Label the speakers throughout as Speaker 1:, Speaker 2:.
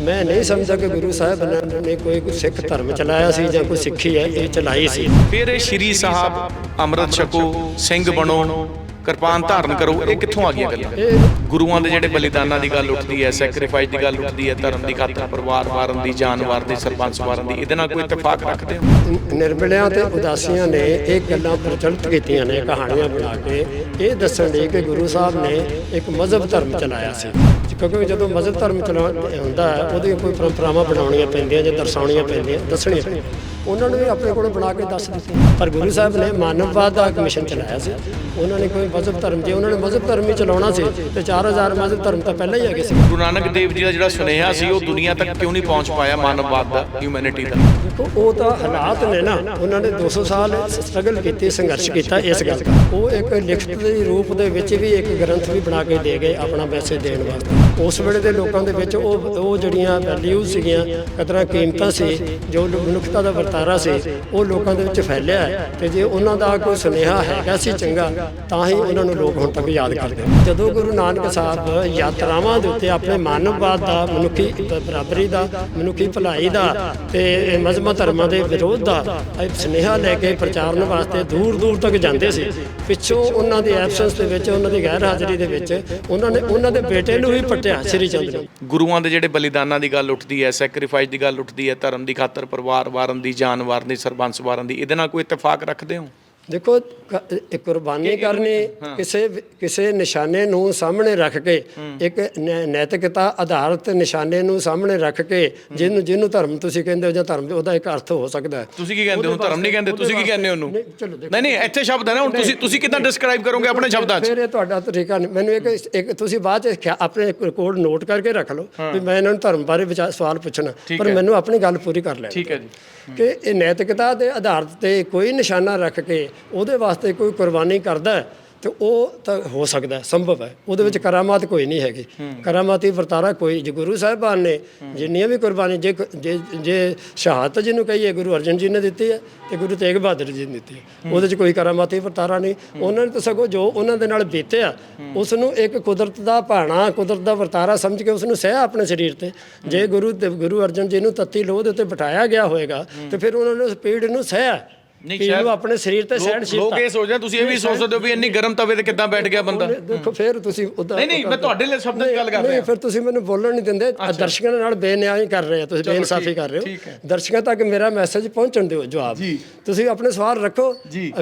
Speaker 1: ਮੈਂ ਨਹੀਂ ਸਮਝਦਾ ਕਿ ਗੁਰੂ ਸਾਹਿਬ ਨੇ- ਕੋਈ ਸਿੱਖ ਧਰਮ ਚਲਾਇਆ ਸੀ ਜਾਂ ਕੋਈ ਸਿੱਖੀ ਹੈ ਇਹ ਚਲਾਈ ਸੀ।
Speaker 2: ਫਿਰ ਇਹ ਸ਼੍ਰੀ ਸਾਹਿਬ ਅੰਮ੍ਰਿਤ ਛਕੋ ਸਿੰਘ ਬਣੋ ਕਿਰਪਾਨ ਧਾਰਨ ਕਰੋ ਇਹ ਕਿੱਥੋਂ ਆ ਗਈਆਂ ਗੱਲਾਂ? ਗੁਰੂਆਂ ਦੇ ਜਿਹੜੇ ਬਲੀਦਾਨਾਂ ਦੀ ਗੱਲ ਉੱਠਦੀ ਹੈ ਸੈਕਰੀਫਾਈਸ ਦੀ ਗੱਲ ਉੱਠਦੀ ਹੈ ਧਰਮ ਦੀ ਖਾਤਰ ਪਰਿਵਾਰ ਵਾਰਨ ਦੀ ਜਾਨ ਵਾਰਨ ਦੀ ਸਰਪੰਚ ਵਾਰਨ ਦੀ ਇਹਦੇ ਨਾਲ ਕੋਈ ਇਤਫਾਕ ਰੱਖਦੇ ਹੋ?
Speaker 1: ਨਿਰਮਲਿਆਂ ਤੇ ਉਦਾਸੀਆਂ ਨੇ ਇਹ ਗੱਲਾਂ ਪ੍ਰਚਲਿਤ ਕੀਤੀਆਂ ਨੇ ਕਹਾਣੀਆਂ ਬਣਾ ਕੇ। ਇਹ ਦੱਸਣ ਲਈ ਕਿ ਗੁਰੂ ਸਾਹਿਬ ਨੇ ਇੱਕ ਮਜ਼ਹਬ ਧਰਮ ਚਲਾਇਆ ਸੀ। ਕਿਉਂਕਿ ਜਦੋਂ ਮਜ਼ਹਬ ਧਰਮ ਹੁੰਦਾ ਹੈ ਉਹਦੀਆਂ ਕੋਈ ਪਰੰਪਰਾਵਾਂ ਬਣਾਉਣੀਆਂ ਪੈਂਦੀਆਂ ਜਾਂ ਦਰਸਾਉਣੀਆਂ ਪੈਂਦੀਆਂ ਦੱਸਣੀਆਂ ਉਹਨਾਂ ਨੂੰ ਵੀ ਆਪਣੇ ਕੋਲੋਂ ਬਣਾ ਕੇ ਦੱਸ ਦਿੱਤੀ। ਪਰ ਗੁਰੂ ਸਾਹਿਬ ਨੇ ਮਾਨਵਵਾਦ ਦਾ ਇੱਕ ਮਿਸ਼ਨ ਚਲਾਇਆ ਸੀ। ਉਹਨਾਂ ਨੇ ਕੋਈ ਮਜ਼ਹਬ ਧਰਮ ਜੇ ਉਹਨਾਂ ਨੇ ਮਜ਼ਹਬ ਧਰਮ ਹੀ ਚਲਾਉਣਾ ਸੀ ਤੇ 4000 ਮਜ਼ਹਬ ਧਰਮ ਤਾਂ ਪਹਿਲਾਂ ਹੀ ਹੈਗੇ ਸੀ।
Speaker 2: ਗੁਰੂ ਨਾਨਕ ਦੇਵ ਜੀ ਦਾ ਜਿਹੜਾ ਸੁਨੇਹਾ ਸੀ ਉਹ ਦੁਨੀਆ ਤੱਕ ਕਿਉਂ ਨਹੀਂ ਪਹੁੰਚ ਪਾਇਆ ਮਾਨਵਵਾਦ ਦਾ ਹਿਊਮੈਨਿਟੀ ਦਾ?
Speaker 1: ਉਹ ਤਾਂ ਹਾਲਾਤ ਨੇ ਨਾ। ਉਹਨਾਂ ਨੇ 200 ਸਾਲ ਸਟਰਗਲ ਕੀਤੀ ਸੰਘਰਸ਼ ਕੀਤਾ ਇਸ ਗੱਲ ਦਾ। ਉਹ ਇੱਕ ਲਿਖਤ ਦੇ ਰੂਪ ਦੇ ਵਿੱਚ ਵੀ ਇੱਕ ਗ੍ਰੰਥ ਵੀ ਬਣਾ ਕੇ ਦੇ ਗਏ ਆਪਣਾ ਮੈਸੇਜ ਦੇਣ ਵਾਸਤੇ। ਉਸ ਵੇਲੇ ਦੇ ਲੋਕਾਂ ਦੇ ਵਿੱਚ ਉਹ ਉਹ ਜਿਹੜੀਆਂ ਵੈਲਿਊ ਸੀਗੀਆਂ ਕਦਰਾਂ ਕੀਮਤਾਂ ਸੀ, ਜੋ ਮਨੁੱਖਤਾ ਦਾ ਵਰਤਾਰਾ ਸੀ, ਉਹ ਲੋਕਾਂ ਦੇ ਵਿੱਚ ਫੈਲਿਆ ਹੈ ਤੇ ਜੇ ਉਹਨਾਂ ਦਾ ਕੋਈ ਸੁਨੇਹਾ ਹੈਗਾ ਸੀ ਚੰਗਾ, ਤਾਂ ਹੀ ਉਹਨਾਂ ਨੂੰ ਲੋਕ ਹੁਣ ਤੱਕ ਯਾਦ ਕਰਦੇ ਜਦੋਂ ਗੁਰੂ ਨਾਨਕ ਸਾਹਿਬ ਯਾਤਰਾਵਾਂ ਦੇ ਉੱਤੇ ਆਪਣੇ ਮਾਨਵਵਾਦ ਦਾ, ਮਨੁੱਖੀ ਬਰਾਬਰੀ ਦਾ, ਮਨੁੱਖੀ ਭਲਾਈ ਦਾ ਤੇ ਮਜ਼ਹਬਾਂ ਧਰਮਾਂ ਦੇ ਵਿਰੋਧ ਦਾ ਸੁਨੇਹਾ ਲੈ ਕੇ ਪ੍ਰਚਾਰਨ ਵਾਸਤੇ ਦੂਰ ਦੂਰ ਤੱਕ ਜਾਂਦੇ ਸੀ, ਪਿੱਛੋਂ ਉਹਨਾਂ ਦੀ ਐਬਸੈਂਸ ਦੇ ਵਿੱਚ, ਉਹਨਾਂ ਦੀ ਗੈਰ ਹਾਜ਼ਰੀ ਦੇ ਵਿੱਚ, ਉਹਨਾਂ ਨੇ ਉਹਨਾਂ ਦੇ ਬੇਟੇ ਨੂੰ ਹੀ ਪੱਟਿਆ ਸ੍ਰੀ ਚੰਦ ਨੂੰ
Speaker 2: ਗੁਰੂਆਂ ਦੇ ਜਿਹੜੇ ਬਲੀਦਾਨਾਂ ਦੀ ਗੱਲ ਉੱਠਦੀ ਹੈ ਸੈਕਰੀਫਾਈਸ ਦੀ ਗੱਲ ਉੱਠਦੀ ਹੈ ਧਰਮ ਦੀ ਖਾਤਰ ਪਰਿਵਾਰ ਵਾਰਨ ਦੀ ਜਾਨ ਵਾਰਨ ਦੀ ਸਰਬੰਸ ਵਾਰਨ ਦੀ ਇਹਦੇ ਨਾਲ ਕੋਈ ਇਤਫਾਕ ਰੱਖਦੇ ਹੋ?
Speaker 1: ਦੇਖੋ ਕ- ਇੱਕ ਕੁਰਬਾਨੀ ਕਰਨੀ ਕਿਸੇ ਕਿਸੇ ਨਿਸ਼ਾਨੇ ਨੂੰ ਸਾਹਮਣੇ ਰੱਖ ਕੇ ਇੱਕ ਨੈ- ਨੈਤਿਕਤਾ ਆਧਾਰਿਤ ਨਿਸ਼ਾਨੇ ਨੂੰ ਸਾਹਮਣੇ ਰੱਖ ਕੇ ਜਿਹਨੂੰ ਜਿਹਨੂੰ ਧਰਮ ਤੁਸੀਂ ਕਹਿੰਦੇ ਹੋ ਜਾਂ ਧਰਮ ਉਹਦਾ ਇੱਕ ਅਰਥ ਹੋ ਸਕਦਾ ਹੈ।
Speaker 2: ਤੁਸੀਂ ਕੀ ਕਹਿੰਦੇ ਹੋ? ਧਰਮ ਨਹੀਂ ਕਹਿੰਦੇ ਤੁਸੀਂ ਕੀ ਕਹਿੰਦੇ ਹੋ ਉਹਨੂੰ
Speaker 1: ਨਹੀਂ, ਚਲੋ ਦੇਖੋ।
Speaker 2: ਨਹੀਂ ਨਹੀਂ ਇੱਥੇ ਸ਼ਬਦ ਹੈ ਨਾ ਹੁਣ ਤੁਸੀਂ ਤੁਸੀਂ ਕਿਦਾਂ ਡਿਸਕ੍ਰਾਈਬ ਕਰੋਗੇ ਆਪਣੇ ਸ਼ਬਦਾਂ 'ਚ?
Speaker 1: ਫਿਰ ਇਹ ਤੁਹਾਡਾ ਤਰੀਕਾ ਨਹੀਂ ਮੈਨੂੰ ਇੱਕ ਇੱਕ ਤੁਸੀਂ ਬਾਅਦ ਚ ਖਿਆ- ਆਪਣੇ ਰਿਕਾਰਡ ਨੋਟ ਕਰਕੇ ਰੱਖ ਲਓ ਵੀ ਮੈਂ ਇਹਨਾਂ ਨੂੰ ਧਰਮ ਬਾਰੇ ਵਿਚਾਰ ਸਵਾਲ ਪੁੱਛਣਾ। ਪਰ ਮੈਨੂੰ ਆਪਣੀ ਗੱਲ ਪੂਰੀ ਕਰ ਲੈਣ
Speaker 2: ਠੀਕ ਹੈ ਜੀ।
Speaker 1: ਕਿ ਇਹ ਨੈਤਿਕਤਾ ਦੇ ਆਧਾਰ ਤੇ ਕੋਈ ਨਿਸ਼ਾਨਾ ਰੱਖ ਕੇ ਉਹਦੇ ਵਾਸਤੇ ਕੋਈ ਕੁਰਬਾਨੀ ਕਰਦਾ ਤੇ ਉਹ ਤਾਂ ਹੋ ਸਕਦਾ ਸੰਭਵ ਹੈ। ਉਹਦੇ ਵਿੱਚ ਕਰਾਮਾਤ ਕੋਈ ਨਹੀਂ ਹੈਗੀ। ਕਰਾਮਾਤੀ ਵਰਤਾਰਾ ਕੋਈ ਜੇ ਗੁਰੂ ਸਾਹਿਬਾਨ ਨੇ ਜਿੰਨੀਆਂ ਵੀ ਕੁਰਬਾਨੀ ਜੇ ਜੇ ਜੇ ਸ਼ਹਾਦਤ ਜਿਹਨੂੰ ਕਹੀਏ ਗੁਰੂ ਅਰਜਨ ਜੀ ਨੇ ਦਿੱਤੀ ਹੈ ਤੇ ਗੁਰੂ ਤੇਗ ਬਹਾਦਰ ਜੀ ਨੇ ਦਿੱਤੀ ਹੈ। ਉਹਦੇ 'ਚ ਕੋਈ ਕਰਾਮਾਤੀ ਵਰਤਾਰਾ ਨਹੀਂ। ਉਹਨਾਂ ਨੇ ਤਾਂ ਸਗੋਂ ਜੋ ਉਹਨਾਂ ਦੇ ਨਾਲ ਬੀਤਿਆ ਉਸ ਨੂੰ ਇੱਕ ਕੁਦਰਤ ਦਾ ਭਾਣਾ ਕੁਦਰਤ ਦਾ ਵਰਤਾਰਾ ਸਮਝ ਕੇ ਉਸ ਨੂੰ ਸਹਿ ਆਪਣੇ ਸਰੀਰ ਤੇ। ਜੇ ਗੁਰੂ ਗੁਰੂ ਅਰਜਨ ਜੀ ਨੂੰ ਤੱਤੀ ਲੋਹ ਦੇ ਉੱਤੇ ਬਿਠਾਇਆ ਗਿਆ ਹੋਏਗਾ ਤੇ ਫਿਰ ਉਹਨਾਂ ਨੇ ਉਸ ਪੀੜ ਨੂੰ ਸਹਿਆ।
Speaker 2: ਨਹੀਂ,
Speaker 1: ਪੀੜ
Speaker 2: ਸ਼ਾਇਦ
Speaker 1: ਨੂੰ ਆਪਣੇ ਸਰੀਰ ਤੇ
Speaker 2: ਲੋਕ
Speaker 1: ਸਹਿਣਸ਼ੀਲਤਾ
Speaker 2: ਇਹ ਸੋਚਦੇ ਆ, ਤੁਸੀਂ ਇਹ ਵੀ ਸੋਚ ਸਕਦੇ ਹੋ ਵੀ ਇੰਨੀ ਗਰਮ ਤਵੇ ਤੇ ਕਿੱਦਾਂ ਬੈਠ ਗਿਆ ਬੰਦਾ?
Speaker 1: ਦੇਖੋ ਫਿਰ ਤੁਸੀਂ ਉਹਦਾ
Speaker 2: ਨਹੀਂ ਨਹੀਂ ਮੈਂ ਤੁਹਾਡੇ ਲਈ ਸ਼ਬਦਾਂ ਦੀ ਗੱਲ ਕਰ
Speaker 1: ਨਹੀਂ
Speaker 2: ਰਿਹਾ।
Speaker 1: ਫਿਰ ਤੁਸੀਂ ਮੈਨੂੰ ਬੋਲਣ ਨਹੀਂ ਦਿੰਦੇ। ਦਰਸ਼ਕਾਂ ਨਾਲ ਬੇਨਿਆਈ ਕਰ ਰਹੇ ਹੋ ਤੁਸੀਂ ਬੇਇਨਸਾਫੀ ਕਰ ਰਹੇ ਹੋ। ਦਰਸ਼ਕਾਂ ਤੱਕ ਮੇਰਾ ਮੈਸੇਜ ਪਹੁੰਚਣ ਦਿਓ ਜਵਾਬ। ਤੁਸੀਂ ਆਪਣੇ ਸਵਾਲ ਰੱਖੋ।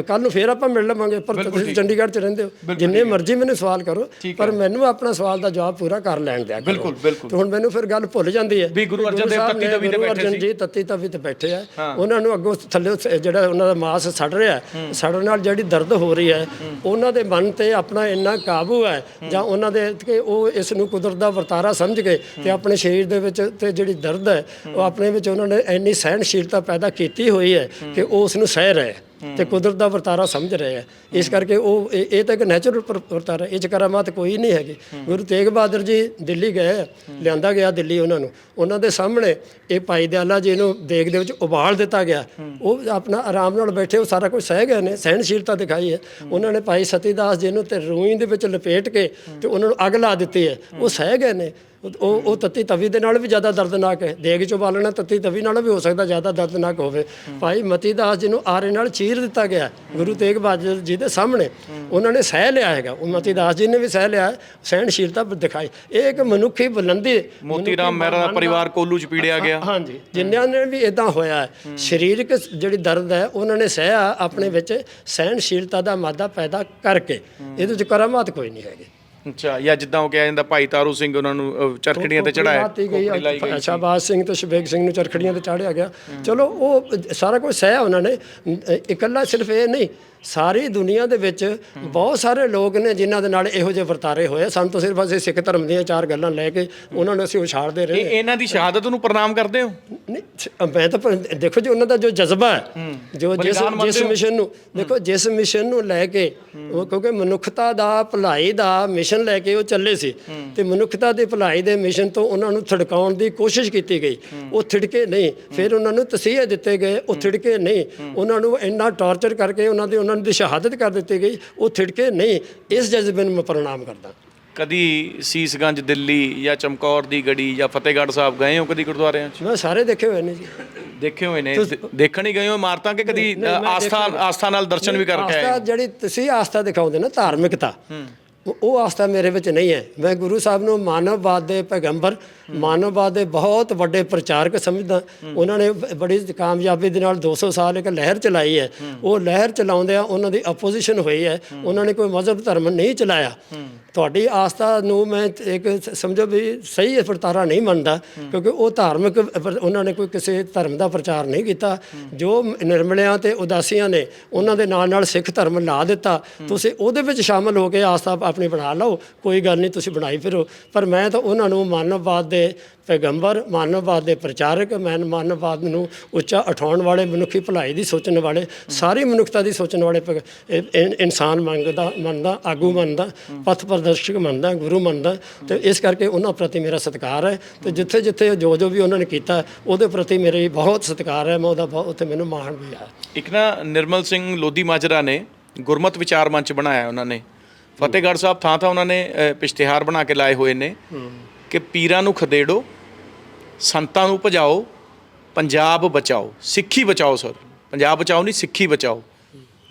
Speaker 1: ਕੱਲ ਨੂੰ ਫੇਰ ਆਪਾਂ ਮਿਲ ਲਵਾਂਗੇ ਪਰ ਤੁਸੀਂ ਚੰਡੀਗੜ੍ਹ 'ਚ ਰਹਿੰਦੇ ਹੋ। ਜਿੰਨੇ ਮਰਜ਼ੀ ਮੈਨੂੰ ਸਵਾਲ ਕਰੋ ਪਰ ਮੈਨੂੰ ਆਪਣਾ ਸਵਾਲ ਦਾ ਜਵਾਬ ਪੂਰਾ ਕਰ ਲੈਣ ਦਿਆ।
Speaker 2: ਬਿਲਕੁਲ, ਬਿਲਕੁਲ।
Speaker 1: ਤੇ ਹੁਣ ਮੈਨੂੰ ਫਿਰ ਗੱਲ ਭੁੱਲ ਜਾਂਦੀ ਹੈ।
Speaker 2: ਵੀ ਗੁਰੂ ਅਰਜਨ ਦੇਵ ਤੱਤੀ
Speaker 1: ਨੇ
Speaker 2: ਤਵੀ ਤੇ
Speaker 1: ਗੁਰੂ
Speaker 2: ਬੈਠੇ
Speaker 1: ਅਰਜਨ
Speaker 2: ਸੀ।
Speaker 1: ਜੀ ਤੱਤੀ ਤਵੀ ਤੇ ਬੈਠੇ ਆ। ਉਹਨਾਂ ਨੂੰ ਅੱਗੋਂ ਥੱਲੇ ਜਿਹੜਾ ਉਹਨਾਂ ਦਾ ਮਾਸ ਸੜ ਰਿਹਾ ਹੈ, ਸੜਨ ਨਾਲ ਜਿਹੜੀ ਦਰਦ ਹੋ ਰਹੀ ਹੈ ਉਹਨਾਂ ਦੇ ਮਨ ਤੇ ਆਪਣਾ ਇੰਨਾ ਕਾਬੂ ਹੈ ਜਾਂ ਉਹਨਾਂ ਦੇ ਕਿ ਉਹ ਇਸ ਨੂੰ ਕੁਦਰਤ ਦਾ ਵਰਤਾਰਾ ਸਮਝ ਕੇ ਤੇ ਆਪਣੇ ਸਰੀਰ ਦੇ ਵਿੱਚ ਤੇ ਜਿਹੜੀ ਦਰਦ ਹੈ ਉਹ ਆਪਣੇ ਵਿੱਚ ਉਹਨਾਂ ਨੇ ਇੰਨੀ ਸਹਿਣਸ਼ੀਲਤਾ ਪੈਦਾ ਕੀਤੀ ਹੋਈ ਹੈ ਕਿ ਉਹ ਉਸ ਨੂੰ ਸਹਿ ਰਹੇ। ਹੈ ਤੇ ਕੁਦਰਤ ਦਾ ਵਰਤਾਰਾ ਸਮਝ ਰਹੇ ਹੈ ਇਸ ਕਰਕੇ ਉਹ ਇਹ ਇਹ ਤਾਂ ਇੱਕ ਨੈਚੁਰਲ ਵਰਤਾਰਾ ਇਹ ਚ ਕਰਾਮਾਤ ਕੋਈ ਨਹੀਂ ਹੈਗੀ। ਗੁਰੂ ਤੇਗ ਬਹਾਦਰ ਜੀ ਦਿੱਲੀ ਗਏ, ਲਿਆਂਦਾ ਗਿਆ ਦਿੱਲੀ ਉਹਨਾਂ ਨੂੰ। ਉਹਨਾਂ ਦੇ ਸਾਹਮਣੇ ਇਹ ਭਾਈ ਦਿਆਲਾ ਜੀ ਨੂੰ ਦੇਗ ਦੇ ਵਿੱਚ ਉਬਾਲ ਦਿੱਤਾ ਗਿਆ। ਉਹ ਆਪਣਾ ਆਰਾਮ ਨਾਲ ਬੈਠੇ, ਉਹ ਸਾਰਾ ਕੁਝ ਸਹਿ ਗਏ ਨੇ, ਸਹਿਣਸ਼ੀਲਤਾ ਦਿਖਾਈ ਹੈ। ਉਹਨਾਂ ਨੇ ਭਾਈ ਸਤੀਦਾਸ ਜੀ ਨੂੰ ਤੇ ਰੂਈ ਦੇ ਵਿੱਚ ਲਪੇਟ ਕੇ ਤੇ ਉਹਨਾਂ ਨੂੰ ਅੱਗ ਲਾ ਦਿੱਤੀ ਹੈ। ਉਹ ਸਹਿ ਗਏ ਨੇ। ਉਹ ਉਹ ਤੱਤੀ ਤਵੀ ਦੇ ਨਾਲ ਵੀ ਜ਼ਿਆਦਾ ਦਰਦਨਾਕ ਹੈ। ਦੇਗ ਚੋਂ ਬਾਲਣਾ ਤੱਤੀ ਤਵੀ ਨਾਲ ਵੀ ਹੋ ਸਕਦਾ ਜ਼ਿਆਦਾ ਦਰਦਨਾਕ ਹੋਵੇ। ਭਾਈ ਮਤੀ ਦਾਸ ਜੀ ਨੂੰ ਆਰੇ ਨਾਲ ਚੀਰ ਦਿੱਤਾ ਗਿਆ ਗੁਰੂ ਤੇਗ ਬਹਾਦਰ ਜੀ ਦੇ ਸਾਹਮਣੇ ਉਹਨਾਂ ਨੇ ਸਹਿ ਲਿਆ ਹੈਗਾ। ਉਹ ਮਤੀ ਦਾਸ ਜੀ ਨੇ ਵੀ ਸਹਿ ਲਿਆ ਸਹਿਣਸ਼ੀਲਤਾ ਦਿਖਾਈ। ਇਹ ਇੱਕ ਮਨੁੱਖੀ ਬੁਲੰਦੀ
Speaker 2: ਮੋਤੀ ਰਾਮ ਮਹਿਰਾ ਦਾ ਪਰਿਵਾਰ ਕੋਲੂ ਚ ਪੀੜਿਆ ਗਿਆ।
Speaker 1: ਹਾਂਜੀ। ਜਿਨ੍ਹਾਂ ਨੇ ਵੀ ਇਦਾਂ ਹੋਇਆ ਹੈ। ਸਰੀਰਕ ਜਿਹੜੀ ਦਰਦ ਹੈ ਉਹਨਾਂ ਨੇ ਸਹਿਆ ਆਪਣੇ ਵਿੱਚ ਸਹਿਣਸ਼ੀਲਤਾ ਦਾ ਮਾਦਾ ਪੈਦਾ ਕਰਕੇ। ਇਹਦੇ ਵਿੱਚ ਕਰਾਮਾਤ ਕੋਈ ਨਹੀਂ ਹੈਗੀ।
Speaker 2: ਅੱਛਾ ਜਾਂ ਜਿੱਦਾਂ ਉਹ ਕਿਹਾ ਜਾਂਦਾ ਭਾਈ ਤਾਰੂ ਸਿੰਘ ਉਹਨਾਂ ਨੂੰ ਅਹ, ਚਰਖੜੀਆਂ ਤੇ ਚੜਾਇਆ
Speaker 1: ਲਾਤੀ ਗਈ ਸ਼ਾਬਾਸ਼ ਸਿੰਘ ਤੇ ਸ਼ਬੇਗ ਸਿੰਘ ਨੂੰ ਚਰਖੜੀਆਂ ਤੇ ਚਾੜਿਆ ਗਿਆ। ਚਲੋ ਉਹ ਸਾਰਾ ਕੁਝ ਸਹਿ ਉਹਨਾਂ ਨੇ। ਅ, ਇਕੱਲਾ ਸਿਰਫ ਇਹ ਨਹੀਂ ਸਾਰੀ ਦੁਨੀਆ ਦੇ ਵਿੱਚ ਬਹੁਤ ਸਾਰੇ ਲੋਕ ਨੇ ਜਿਨ੍ਹਾਂ ਦੇ ਨਾਲ ਇਹੋ ਜਿਹੇ ਵਰਤਾਰੇ ਹੋਏ ਸਾਨੂੰ ਤਾਂ ਸਿਰਫ ਅਸੀਂ ਸਿੱਖ ਧਰਮ ਦੀਆਂ ਚਾਰ ਗੱਲਾਂ ਲੈ ਕੇ ਉਹਨਾਂ ਨੂੰ ਅਸੀਂ ਉਛਾਲਦੇ ਰਹੇ
Speaker 2: ਇਹ ਇਹਨਾਂ ਦੀ ਸ਼ਹਾਦਤ ਨੂੰ ਪ੍ਰਣਾਮ ਕਰਦੇ ਹੋ?
Speaker 1: ਨਹੀਂ ਮੈਂ ਤਾਂ ਪਰ- ਦੇਖੋ ਜੀ ਉਹਨਾਂ ਦਾ ਜੋ ਜਜ਼ਬਾ ਹੈ ਜੋ ਜਿਸ
Speaker 2: ਬਲੀਦਾਨ ਮੰਨਦੇ
Speaker 1: ਜਿਸ
Speaker 2: ਹੋ?
Speaker 1: ਮਿਸ਼ਨ ਨੂੰ ਦੇਖੋ ਜਿਸ ਮਿਸ਼ਨ ਨੂੰ ਲੈ ਕੇ ਉਹ ਕਿਉਂਕਿ ਮਨੁੱਖਤਾ ਦਾ ਭਲਾਈ ਦਾ ਮਿਸ਼ਨ ਲੈ ਕੇ ਉਹ ਚੱਲੇ ਸੀ। ਤੇ ਮਨੁੱਖਤਾ ਦੇ ਭਲਾਈ ਦੇ ਮਿਸ਼ਨ ਤੋਂ ਉਹਨਾਂ ਨੂੰ ਥੜਕਾਉਣ ਦੀ ਕੋਸ਼ਿਸ਼ ਕੀਤੀ ਗਈ। ਉਹ ਥਿੜਕੇ ਨਹੀਂ। ਫਿਰ ਉਹਨਾਂ ਨੂੰ ਤਸੀਹੇ ਦਿੱਤੇ ਗਏ। ਉਹ ਥਿੜਕੇ ਨਹੀਂ। ਉਹਨਾਂ ਨੂੰ ਇੰਨਾ ਟਾਰਚਰ ਕਰਕੇ ਉਹਨਾਂ ਦੀ ਉਹਨਾਂ ਦੀ ਸ਼ਹਾਦਤ ਕਰ ਦਿੱਤੀ ਗਈ। ਉਹ ਥਿੜਕੇ ਨਹੀਂ। ਇਸ ਜਜ਼ਬੇ ਨੂੰ ਮੈਂ ਪ੍ਰਣਾਮ ਕਰਦਾ।
Speaker 2: ਕਦੀ ਸੀਸਗੰਜ ਦਿੱਲੀ ਜਾਂ ਚਮਕੌਰ ਦੀ ਗੜੀ ਜਾਂ ਫਤਿਹਗੜ੍ਹ ਸਾਹਿਬ ਗਏ ਹੋ ਕਦੀ ਗੁਰਦੁਆਰਿਆਂ 'ਚ?
Speaker 1: ਮੈਂ ਸਾਰੇ ਦੇਖੇ ਹੋਏ ਨੇ ਜੀ।
Speaker 2: ਦੇਖੇ ਹੋਏ ਨੇ। ਦੇਖਣ ਹੀ ਗਏ ਹੋ? ਇਮਾਰਤਾਂ ਕਿ ਕਦੀ ਆਸਥਾ ਆਸਥਾ ਨਾਲ ਦਰਸ਼ਨ ਵੀ ਕਰਕੇ ਆਏ
Speaker 1: ਆਸਥਾ? ਜਿਹੜੀ ਤੁਸੀਂ ਆਸਥਾ ਦਿਖਾਉਂਦੇ ਨਾ ਧਾਰਮਿਕਤਾ ਉਹ- ਆਸਥਾ ਮੇਰੇ ਵਿੱਚ ਨਹੀਂ ਹੈ। ਮੈਂ ਗੁਰੂ ਸਾਹਿਬ ਨੂੰ ਮਾਨਵਵਾਦ ਦੇ ਪੈਗੰਬਰ ਮਾਨਵਵਾਦ ਦੇ ਬਹੁਤ ਵੱਡੇ ਪ੍ਰਚਾਰਕ ਸਮਝਦਾ। ਉਹਨਾਂ ਨੇ ਬੜੀ ਕਾਮਯਾਬੀ ਦੇ ਨਾਲ 200 ਸਾਲ ਇੱਕ ਲਹਿਰ ਚਲਾਈ ਹੈ। ਉਹ ਲਹਿਰ ਚਲਾਉਂਦਿਆਂ ਉਹਨਾਂ ਦੀ ਆਪੋਜੀਸ਼ਨ ਹੋਈ ਹੈ। ਉਹਨਾਂ ਨੇ ਕੋਈ ਮਜ਼ਹਬ ਧਰਮ ਨਹੀਂ ਚਲਾਇਆ। ਤੁਹਾਡੀ ਆਸਥਾ ਨੂੰ ਮੈਂ ਇੱਕ ਸਮਝੋ ਵੀ ਸਹੀ ਵਰਤਾਰਾ ਨਹੀਂ ਮੰਨਦਾ। ਕਿਉਂਕਿ ਉਹ ਧਾਰਮਿਕ ਉਹਨਾਂ ਨੇ ਕੋਈ ਕਿਸੇ ਧਰਮ ਦਾ ਪ੍ਰਚਾਰ ਨਹੀਂ ਕੀਤਾ। ਜੋ ਨਿਰਮਲਿਆਂ ਤੇ ਉਦਾਸੀਆਂ ਨੇ ਉਹਨਾਂ ਦੇ ਨਾਲ ਨਾਲ ਸਿੱਖ ਧਰਮ ਲਾ ਦਿੱਤਾ। ਤੁਸੀਂ ਉਹਦੇ ਵਿੱਚ ਸ਼ਾਮਲ ਹੋ ਕੇ ਆਸਥਾ ਆਪਣੀ ਬਣਾ ਲਓ। ਕੋਈ ਗੱਲ ਨਹੀਂ ਤੁਸੀਂ ਬਣਾਈ ਫਿਰੋ। ਪਰ ਮੈਂ ਤਾਂ ਉਹਨਾਂ ਨੂੰ ਮਾਨਵਵਾਦ ਦੇ ਪੈਗੰਬਰ ਮਾਨਵਵਾਦ ਦੇ ਪ੍ਰਚਾਰਕ ਮੈਂ ਮਾਨਵਵਾਦ ਨੂੰ ਉੱਚਾ ਉਠਾਉਣ ਵਾਲੇ ਮਨੁੱਖੀ ਭਲਾਈ ਦੀ ਸੋਚਣ ਵਾਲੇ ਸਾਰੀ ਮਨੁੱਖਤਾ ਦੀ ਸੋਚਣ ਵਾਲੇ ਪ- ਇਨਸਾਨ ਮੰਗਦਾ ਮੰਨਦਾ ਆਗੂ ਮੰਨਦਾ ਪਥ ਪ੍ਰਦਰਸ਼ਕ ਮੰਨਦਾ ਗੁਰੂ ਮੰਨਦਾ ਤੇ ਇਸ ਕਰਕੇ ਉਹਨਾਂ ਪ੍ਰਤੀ ਮੇਰਾ ਸਤਿਕਾਰ ਹੈ। ਤੇ ਜਿੱਥੇ ਜਿੱਥੇ ਜੋ ਜੋ ਵੀ ਉਹਨਾਂ ਨੇ ਕੀਤਾ ਉਹਦੇ ਪ੍ਰਤੀ ਮੇਰੇ ਬਹੁਤ ਸਤਿਕਾਰ ਹੈ। ਮੈਂ ਉਹਦਾ ਬਹੁਤ ਉੱਥੇ ਮੈਨੂੰ ਮਾਣ ਵੀ ਹੈ।
Speaker 2: ਇੱਕ ਨਾ ਨਿਰਮਲ ਸਿੰਘ ਲੋਧੀ ਮਾਜਰਾ ਨੇ ਗੁਰਮਤ ਵਿਚਾਰ ਮੰਚ ਬਣਾਇਆ ਉਹਨਾਂ ਨੇ। ਫਤਿਹਗੜ੍ਹ ਸਾਹਿਬ ਥਾਂ ਥਾਂ ਉਹਨਾਂ ਨੇ ਅ, ਇਸ਼ਤਿਹਾਰ ਬਣਾ ਕੇ ਲਾਏ ਹੋਏ ਨੇ। ਕਿ ਪੀਰਾਂ ਨੂੰ ਖਦੇੜੋ, ਸੰਤਾਂ ਨੂੰ ਭਜਾਓ, ਪੰਜਾਬ ਬਚਾਓ, ਸਿੱਖੀ ਬਚਾਓ ਸਰ, ਪੰਜਾਬ ਬਚਾਓ ਨਹੀਂ, ਸਿੱਖੀ ਬਚਾਓ।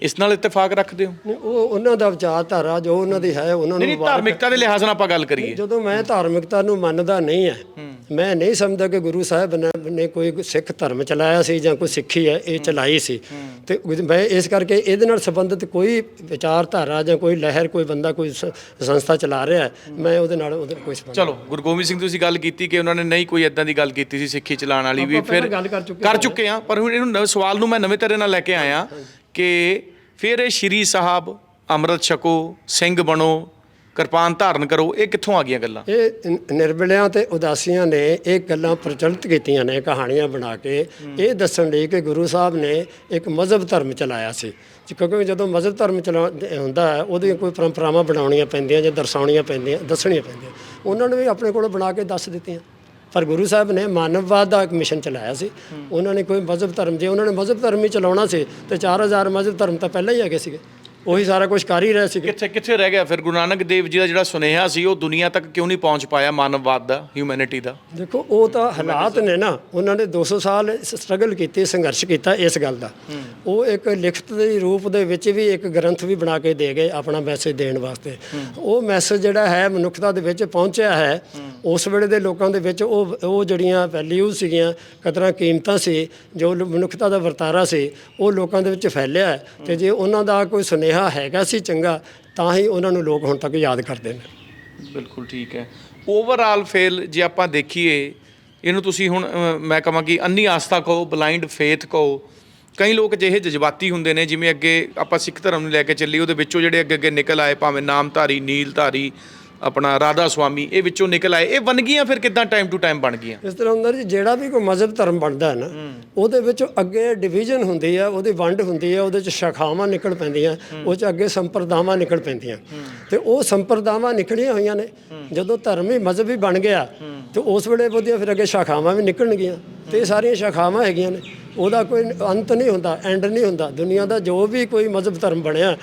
Speaker 2: ਇਸ ਨਾਲ ਇਤਫਾਕ ਰੱਖਦੇ ਹੋ?
Speaker 1: ਨਹੀਂ, ਉਹ ਉਹਨਾਂ ਦਾ ਵਿਚਾਰਧਾਰਾ ਜੋ ਉਹਨਾਂ ਦੀ ਹੈ ਉਹਨਾਂ ਨੂੰ
Speaker 2: ਨਹੀਂ ਧਾਰਮਿਕਤਾ ਦੇ ਲਿਹਾਜ਼ ਨਾਲ ਆਪਾਂ ਗੱਲ ਕਰੀਏ।
Speaker 1: ਜਦੋਂ ਮੈਂ ਧਾਰਮਿਕਤਾ ਨੂੰ ਮੰਨਦਾ ਨਹੀਂ ਹੈ। ਮੈਂ ਨਹੀਂ ਸਮਝਦਾ ਕਿ ਗੁਰੂ ਸਾਹਿਬ ਨੇ ਨੇ ਕੋਈ ਸਿੱਖ ਧਰਮ ਚਲਾਇਆ ਸੀ ਜਾਂ ਕੋਈ ਸਿੱਖੀ ਹੈ ਇਹ ਚਲਾਈ ਸੀ। ਤੇ ਮੈਂ ਇਸ ਕਰਕੇ ਇਹਦੇ ਨਾਲ ਸੰਬੰਧਿਤ ਕੋਈ ਵਿਚਾਰਧਾਰਾ ਜਾਂ ਕੋਈ ਲਹਿਰ ਕੋਈ ਬੰਦਾ ਕੋਈ ਸ- ਸੰਸਥਾ ਚਲਾ ਰਿਹਾ ਹੈ, ਮੈਂ ਉਹਦੇ ਨਾਲ ਉਹਦੇ ਕੋਈ ਸੰਬੰਧ
Speaker 2: ਚਲੋ ਗੁਰੂ ਗੋਬਿੰਦ ਸਿੰਘ ਤੁਸੀਂ ਗੱਲ ਕੀਤੀ ਕਿ ਉਹਨਾਂ ਨੇ ਨਹੀਂ ਕੋਈ ਇਦਾਂ ਦੀ ਗੱਲ ਕੀਤੀ ਸੀ ਸਿੱਖੀ ਚਲਾਉਣ ਵਾਲੀ ਵੀ ਫਿਰ
Speaker 1: ਕਰ ਚੁੱਕੇ
Speaker 2: ਕਰ ਚੁੱਕੇ ਆ ਪਰ ਹੁਣ ਇਹਨੂੰ ਨਵੇਂ ਸਵਾਲ ਨੂੰ ਮੈਂ ਨਵੇਂ ਤਰ੍ਹਾਂ ਨਾਲ ਲੈ ਕੇ ਆਇਆ। ਕਿ ਫਿਰ ਇਹ ਸ਼੍ਰੀ ਸਾਹਿਬ ਅੰਮ੍ਰਿਤ ਛਕੋ ਸਿੰਘ ਬਣੋ ਕਿਰਪਾਨ ਧਾਰਨ ਕਰੋ ਇਹ ਕਿੱਥੋਂ ਆ ਗਈਆਂ ਗੱਲਾਂ?
Speaker 1: ਇਹ ਨ- ਨਿਰਬਲਿਆਂ ਤੇ ਉਦਾਸੀਆਂ ਨੇ ਇਹ ਗੱਲਾਂ ਪ੍ਰਚਲਿਤ ਕੀਤੀਆਂ ਨੇ ਕਹਾਣੀਆਂ ਬਣਾ ਕੇ। ਇਹ ਦੱਸਣ ਲਈ ਕਿ ਗੁਰੂ ਸਾਹਿਬ ਨੇ ਇੱਕ ਮਜ਼ਹਬ ਧਰਮ ਚਲਾਇਆ ਸੀ। ਕਿਉਂਕਿ ਜਦੋਂ ਮਜ਼ਹਬ ਧਰਮ ਚਲਾ ਹੁੰਦਾ ਹੈ ਉਹਦੀਆਂ ਕੋਈ ਪਰੰਪਰਾਵਾਂ ਬਣਾਉਣੀਆਂ ਪੈਂਦੀਆਂ ਜਾਂ ਦਰਸਾਉਣੀਆਂ ਪੈਂਦੀਆਂ ਦੱਸਣੀਆਂ ਪੈਂਦੀਆਂ। ਉਹਨਾਂ ਨੇ ਵੀ ਆਪਣੇ ਕੋਲੋਂ ਬਣਾ ਕੇ ਦੱਸ ਦਿੱਤੀਆਂ। ਪਰ ਗੁਰੂ ਸਾਹਿਬ ਨੇ ਮਾਨਵਵਾਦ ਦਾ ਇੱਕ ਮਿਸ਼ਨ ਚਲਾਇਆ ਸੀ। ਉਹਨਾਂ ਨੇ ਕੋਈ ਮਜ਼ਹਬ ਧਰਮ ਜੇ ਉਹਨਾਂ ਨੇ ਮਜ਼ਹਬ ਧਰਮ ਹੀ ਚਲਾਉਣਾ ਸੀ ਤੇ 4000 ਮਜ਼ਹਬ ਧਰਮ ਤਾਂ ਪਹਿਲਾਂ ਹੀ ਹੈਗੇ ਸੀਗੇ। ਉਹੀ ਸਾਰਾ ਕੁਝ ਕਰ ਹੀ ਰਹੇ ਸੀਗੇ।
Speaker 2: ਕਿੱਥੇ ਕਿੱਥੇ ਰਹਿ ਗਿਆ? ਫਿਰ ਗੁਰੂ ਨਾਨਕ ਦੇਵ ਜੀ ਦਾ ਜਿਹੜਾ ਸੁਨੇਹਾ ਸੀ ਉਹ ਦੁਨੀਆ ਤੱਕ ਕਿਉਂ ਨਹੀਂ ਪਹੁੰਚ ਪਾਇਆ ਮਾਨਵਵਾਦ ਦਾ ਹਿਊਮੈਨਿਟੀ ਦਾ?
Speaker 1: ਦੇਖੋ ਉਹ ਤਾਂ ਹਾਲਾਤ ਨੇ ਨਾ ਉਹਨਾਂ ਨੇ 200 ਸਾਲ ਸਟਰਗਲ ਕੀਤੀ ਸੰਘਰਸ਼ ਕੀਤਾ ਇਸ ਗੱਲ ਦਾ। ਉਹ ਇੱਕ ਲਿਖਤ ਦੇ ਰੂਪ ਦੇ ਵਿੱਚ ਵੀ ਇੱਕ ਗ੍ਰੰਥ ਵੀ ਬਣਾ ਕੇ ਦੇ ਗਏ ਆਪਣਾ ਮੈਸੇਜ ਦੇਣ ਵਾਸਤੇ। ਉਹ ਮੈਸੇਜ ਜਿਹੜਾ ਹੈ ਮਨੁੱਖਤਾ ਦੇ ਵਿੱਚ ਪਹੁੰਚਿਆ ਹੈ ਉਸ ਵੇਲੇ ਦੇ ਲੋਕਾਂ ਦੇ ਵਿੱਚ ਉਹ ਉਹ ਜਿਹੜੀਆਂ ਵੈਲਿਊ ਸੀਗੀਆਂ ਕਦਰਾਂ ਕੀਮਤਾਂ ਸੀ ਜੋ ਮਨੁੱਖਤਾ ਦਾ ਵਰਤਾਰਾ ਸੀ ਉਹ ਲੋਕਾਂ ਦੇ ਵਿੱਚ ਫੈਲਿਆ ਤੇ ਜੇ ਉਹਨਾਂ ਦਾ ਕੋਈ ਸੁਨੇਹਾ ਹੈਗਾ ਸੀ ਚੰਗਾ ਤਾਂ ਹੀ ਉਹਨਾਂ ਨੂੰ ਲੋਕ ਹੁਣ ਤੱਕ ਯਾਦ ਕਰਦੇ ਨੇ।
Speaker 2: ਬਿਲਕੁਲ ਠੀਕ ਹੈ। ਓਵਰਆਲ ਫੇਲ ਜੇ ਆਪਾਂ ਦੇਖੀਏ ਇਹਨੂੰ ਤੁਸੀਂ ਹੁਣ ਅ, ਮੈਂ ਕਹਾਂ ਕਿ ਅੰਨੀ ਆਸਥਾ ਕਹੋ ਬਲਾਈਂਡ ਫੇਥ ਕਹੋ ਕਈ ਲੋਕ ਜਿਹੇ ਜਜ਼ਬਾਤੀ ਹੁੰਦੇ ਨੇ ਜਿਵੇਂ ਅੱਗੇ ਆਪਾਂ ਸਿੱਖ ਧਰਮ ਨੂੰ ਲੈ ਕੇ ਚੱਲੀ ਉਹਦੇ ਵਿੱਚੋਂ ਜਿਹੜੇ ਅੱਗੇ ਅੱਗੇ ਨਿਕਲ ਆਏ ਭਾਵੇਂ ਨਾਮਧਾਰੀ ਨੀਲਧਾਰੀ ਆਪਣਾ ਰਾਧਾ ਸੁਆਮੀ ਇਹ ਵਿੱਚੋਂ ਨਿਕਲ ਆਏ। ਇਹ ਬਣ ਗਈਆਂ ਫਿਰ ਕਿਦਾਂ ਟਾਈਮ ਟੂ ਟਾਈਮ ਬਣ ਗਈਆਂ?
Speaker 1: ਇਸ ਤਰ੍ਹਾਂ ਹੁੰਦਾ ਜੀ ਜਿਹੜਾ ਵੀ ਕੋਈ ਮਜ਼ਹਬ ਧਰਮ ਬਣਦਾ ਹੈ ਨਾ ਉਹਦੇ ਵਿੱਚ ਅੱਗੇ ਡਿਵੀਜ਼ਨ ਹੁੰਦੀ ਹੈ ਉਹਦੀ ਵੰਡ ਹੁੰਦੀ ਹੈ ਉਹਦੇ ਚ ਸ਼ਾਖਾਵਾਂ ਨਿਕਲ ਪੈਂਦੀਆਂ ਉਹ ਚ ਅੱਗੇ ਸੰਪਰਦਾਵਾਂ ਨਿਕਲ ਪੈਂਦੀਆਂ। ਤੇ ਉਹ ਸੰਪਰਦਾਵਾਂ ਨਿਕਲੀਆਂ ਹੋਈਆਂ ਨੇ। ਜਦੋਂ ਧਰਮ ਹੀ ਮਜ਼ਹਬ ਹੀ ਬਣ ਗਿਆ ਤੇ ਉਸ ਵੇਲੇ ਉਹਦੀਆਂ ਫਿਰ ਅੱਗੇ ਸ਼ਾਖਾਵਾਂ ਵੀ ਨਿਕਲਣਗੀਆਂ। ਤੇ ਇਹ ਸਾਰੀਆਂ ਸ਼ਾਖਾਵਾਂ ਹੈਗੀਆਂ ਨੇ। ਉਹਦਾ ਕੋਈ ਅੰਤ ਨਹੀਂ ਹੁੰਦਾ ਐਂਡ ਨਹੀਂ ਹੁੰਦਾ। ਦੁਨੀਆ ਦਾ ਜੋ ਵੀ ਕੋਈ ਮਜ਼ਹਬ ਧਰਮ ਬਣਿਆ